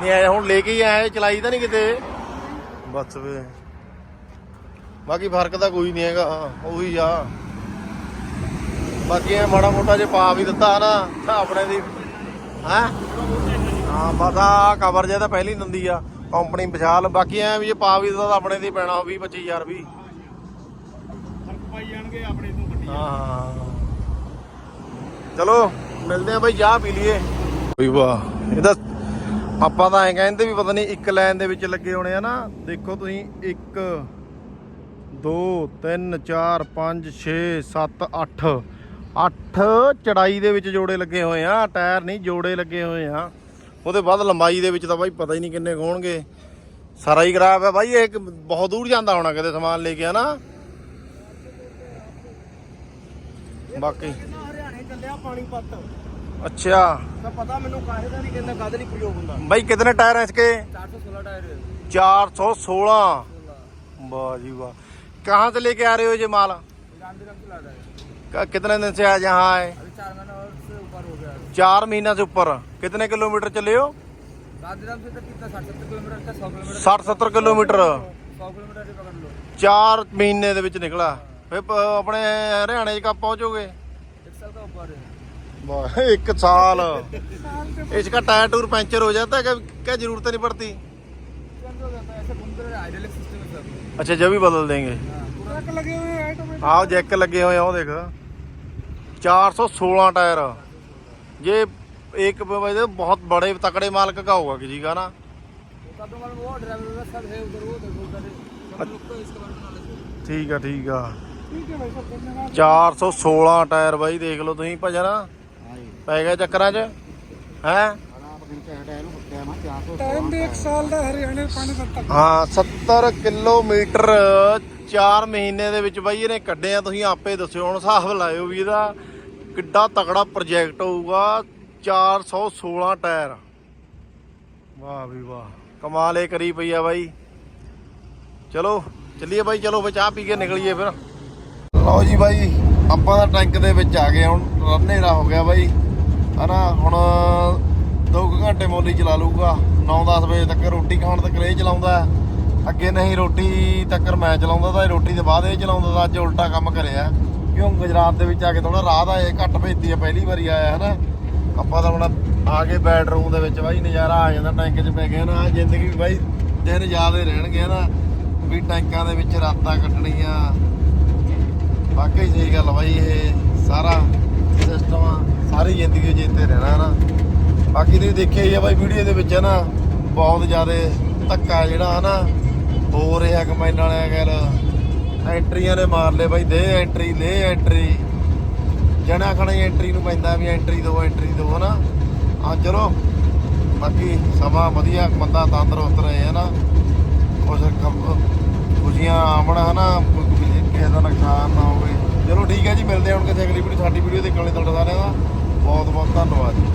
ਨਹੀਂ ਆਇਆ ਹੁਣ ਲੈ ਕੇ ਹੀ ਆਇਆ ਚਲਾਈ ਤਾਂ ਨਹੀਂ ਕਿਤੇ। ਬਸ ਵੇ। ਬਾਕੀ ਫ਼ਰਕ ਤਾਂ ਕੋਈ ਨਹੀਂ ਹੈਗਾ ਉਹੀ ਆ। ਬਾਕੀ ਇਹ ਮਾੜਾ ਮੋਟਾ ਜੇ ਪਾ ਵੀ ਦਿੱਤਾ ਨਾ ਤਾਂ ਆਪਣੇ ਦੀ ਹੈ? ਹਾਂ ਬਸ ਆ ਕਵਰ ਜੇ ਤਾਂ ਪਹਿਲੀ ਦਿੰਦੀ ਆ ਕੰਪਨੀ ਵਿਸ਼ਾਲ ਬਾਕੀ ਐ ਵੀ ਜੇ ਪਾ ਵੀ ਦਿੱਤਾ ਤਾਂ ਆਪਣੇ ਦੀ ਪੈਣਾ 20 25000 ਵੀ ਫ਼ਰਕ ਪਾਈ ਜਾਣਗੇ ਆਪਣੇ ਤੋਂ ਗੱਡੀ ਹਾਂ ਹਾਂ ਚਲੋ ਮਿਲਦੇ ਆ ਬਾਈ ਚਾਹ ਪੀ ਲਈਏ। ਬਈ ਵਾਹ ਇਹਦਾ ਆਪਾਂ ਤਾਂ ਐ ਕਹਿੰਦੇ ਵੀ ਪਤਾ ਨਹੀਂ ਇੱਕ ਲਾਈਨ ਦੇ ਵਿੱਚ ਲੱਗੇ ਹੋਣੇ ਆ ਨਾ। ਦੇਖੋ ਤੁਸੀਂ 1 2 3 4 5 6 7 8 8 ਚੜਾਈ ਦੇ ਵਿੱਚ ਜੋੜੇ ਲੱਗੇ ਹੋਏ ਆ, ਟਾਇਰ ਨਹੀਂ, ਜੋੜੇ ਲੱਗੇ ਹੋਏ ਆ। ਉਹਦੇ ਬਾਅਦ ਲੰਬਾਈ ਦੇ ਵਿੱਚ ਤਾਂ ਬਾਈ ਪਤਾ ਹੀ ਨਹੀਂ ਕਿੰਨੇ ਕੁ ਹੋਣਗੇ। ਸਾਰਾ ਹੀ ਖਰਾਬ ਹੈ ਬਾਈ, ਇਹ ਬਹੁਤ ਦੂਰ ਜਾਂਦਾ ਹੋਣਾ ਕਿਤੇ ਸਮਾਨ ਲੈ ਕੇ, ਹਨਾ? ਬਾਕੀ। ਹਰਿਆਣੇ ਚੱਲਿਆ ਪਾਣੀ ਪੱਤ। ਅੱਛਾ ਤਾਂ ਪਤਾ ਮੈਨੂੰ ਕਾਹੇ ਦਾ ਨਹੀਂ ਕਹਿੰਦਾ ਕਦ ਨਹੀਂ ਪ੍ਰਯੋਗ ਹੁੰਦਾ ਬਾਈ ਕਿਤਨੇ ਟਾਇਰ ਹੈ ਇਸਕੇ 416 ਟਾਇਰ 416 वाह जी वाह कहाँ से लेके आ रहे हो ये माल गांधीराम से लादा है क- कितने दिन से आज यहाँ आए अभी चार महीना और से ऊपर हो गया चार महीना से ऊपर कितने किलोमीटर चले हो गांधीराम से तक कितना साठ सत्तर किलोमीटर का सौ किलोमीटर 60 70 किलोमीटर सौ किलोमीटर ही पकड़ लो ਚਾਰ ਮਹੀਨੇ ਦੇ ਵਿੱਚ ਨਿਕਲਾ ਫਿਰ ਪ- ਆਪਣੇ ਹਰਿਆਣੇ 'ਚ ਕਬ ਪਹੁੰਚੋਗੇ एक साल का ऊपर है वाह, एक साल इसका टायर टूर पंचर हो जाता है क्या क्या जरूरत नहीं पड़ती चेंज हो जाता है ऐसे घूमते रहे हाइड्रोलिक सिस्टम है सब अच्छा जब भी बदल देंगे ट्रक लगे हुए हैं ऑटोमेटिक ਆਹ ਜੈਕ ਲੱਗੇ ਹੋਏ ਆ ਉਹ ਦੇਖ 416 टायर ये एक वैसे बहुत बड़े तकड़े मालिक का होगा किसी का ना उसका तो मालूम वो ड्राइवर सब है उधर वो देखो उधर सब लोग को इसके बारे में नॉलेज है ਠੀਕ ਆ ਠੀਕ ਆ ठीक है भाई सब धन्यवाद 416 ਟਾਇਰ ਪੈ ਗਿਆ ਚੱਕਰਾਂ 'ਚ? ਹੈ? ਟਾਈਮ ਵੀ 1 ਹਾਂ 70 ਕਿਲੋਮੀਟਰ 4 ਮਹੀਨੇ ਦੇ ਵਿੱਚ ਬਾਈ ਇਹਨੇ ਕੱਢਿਆ ਤੁਸੀਂ ਆਪੇ ਦੱਸਿਓ ਹੁਣ ਹਿਸਾਬ ਲਾਇਓ ਵੀ ਇਹਦਾ ਕਿੱਡਾ ਤਕੜਾ ਪ੍ਰੋਜੈਕਟ ਹੋਊਗਾ 416 ਟਾਇਰ। ਵਾਹ ਵੀ ਵਾਹ ਕਮਾਲੇ ਕਰੀ ਪਈ ਆ ਬਾਈ। ਚਲੋ ਚੱਲੀਏ ਬਾਈ ਚਲੋ ਫਿਰ ਚਾਹ ਪੀ ਕੇ ਨਿਕਲੀਏ ਫਿਰ। ਲਓ ਜੀ ਬਾਈ ਆਪਾਂ ਦਾ ਟੈਂਕ ਦੇ ਵਿੱਚ ਆ ਗਏ ਹੁਣ ਹਨੇਰਾ ਹੋ ਗਿਆ ਬਾਈ। ਹਨਾ, ਹੁਣ 2 ਘੰਟੇ ਮੋਲੀ ਚਲਾ ਲੂਗਾ 9-10 ਵਜੇ ਤੱਕ ਰੋਟੀ ਖਾਣ ਤੱਕ ਇਹ ਚਲਾਉਂਦਾ ਅੱਗੇ ਨਹੀਂ, ਰੋਟੀ ਤੱਕ ਮੈਂ ਚਲਾਉਂਦਾ ਤਾਂ ਰੋਟੀ ਤੋਂ ਬਾਅਦ ਇਹ ਚਲਾਉਂਦਾ ਤਾਂ ਅੱਜ ਉਲਟਾ ਕੰਮ ਕਰਿਆ। ਕਿਉਂ ਗੁਜਰਾਤ ਦੇ ਵਿੱਚ ਆ ਕੇ ਥੋੜਾ ਰਾਹ ਦਾ ਇਹ ਘੱਟ ਭੇਜਦੀ ਹੈ, ਪਹਿਲੀ ਵਾਰੀ ਆਇਆ ਹਨਾ ਆਪਾਂ ਤਾਂ ਹੁਣ ਆ ਕੇ ਬੈਡਰੂਮ ਦੇ ਵਿੱਚ ਬਾਈ ਨਜ਼ਾਰਾ ਆ ਜਾਂਦਾ, ਟੈਂਕ 'ਚ ਪੈ ਗਿਆ ਨਾ ਜ਼ਿੰਦਗੀ ਬਾਈ ਦਿਨ ਯਾਦ ਹੀ ਰਹਿਣਗੇ ਨਾ ਵੀ ਟੈਂਕਾਂ ਦੇ ਵਿੱਚ ਰਾਤਾਂ ਕੱਟਣੀਆਂ। ਵਾਕਈ ਸਹੀ ਗੱਲ ਬਾਈ, ਇਹ ਸਾਰਾ ਸਿਸਟਮ ਸਾਰੀ ਜ਼ਿੰਦਗੀ ਜਿੱਤੇ ਰਹਿਣਾ ਨਾ। ਬਾਕੀ ਤੁਸੀਂ ਦੇਖਿਆ ਹੀ ਆ ਬਾਈ, ਵੀਡੀਓ ਦੇ ਵਿੱਚ ਹੈ ਨਾ, ਬਹੁਤ ਜ਼ਿਆਦਾ ਧੱਕਾ ਜਿਹੜਾ ਨਾ, ਹੋ ਰਿਹਾ ਕਮਾਈਨ ਵਾਲਿਆਂ ਗੱਲ ਐਂਟਰੀਆਂ ਨੇ ਮਾਰ ਲਏ ਬਾਈ, ਦੇ ਐਂਟਰੀ ਲੈ ਐਂਟਰੀ। ਜਣਾ ਖਣੇ ਐਂਟਰੀ ਨੂੰ ਪੈਂਦਾ ਵੀ ਐਂਟਰੀ ਦੋ, ਐਂਟਰੀ ਦਿਓ ਨਾ ਆ ਚਲੋ। ਬਾਕੀ ਸਮਾਂ ਵਧੀਆ, ਬੰਦਾ ਤੰਦਰੁਸਤ ਰਹੇ, ਹਨਾ। ਕੁਛ ਕੰਮ, ਖੁਸ਼ੀਆਂ ਆਵਣ ਹਨਾ। ਕੋਈ ਕਿਸੇ ਦਾ ਨੁਕਸਾਨ ਨਾ ਹੋਵੇ। ਚਲੋ ਠੀਕ ਹੈ ਜੀ, ਮਿਲਦੇ ਹਾਂ ਹੁਣ ਕਿਸੇ ਅਗਲੀ ਵੀਡੀਓ, ਸਾਡੀ ਵੀਡੀਓ ਦੇਖਣ ਲਈ ਤੁਹਾਡਾ ਸਾਰਿਆਂ ਦਾ ਬਹੁਤ ਬਹੁਤ ਧੰਨਵਾਦ ਜੀ।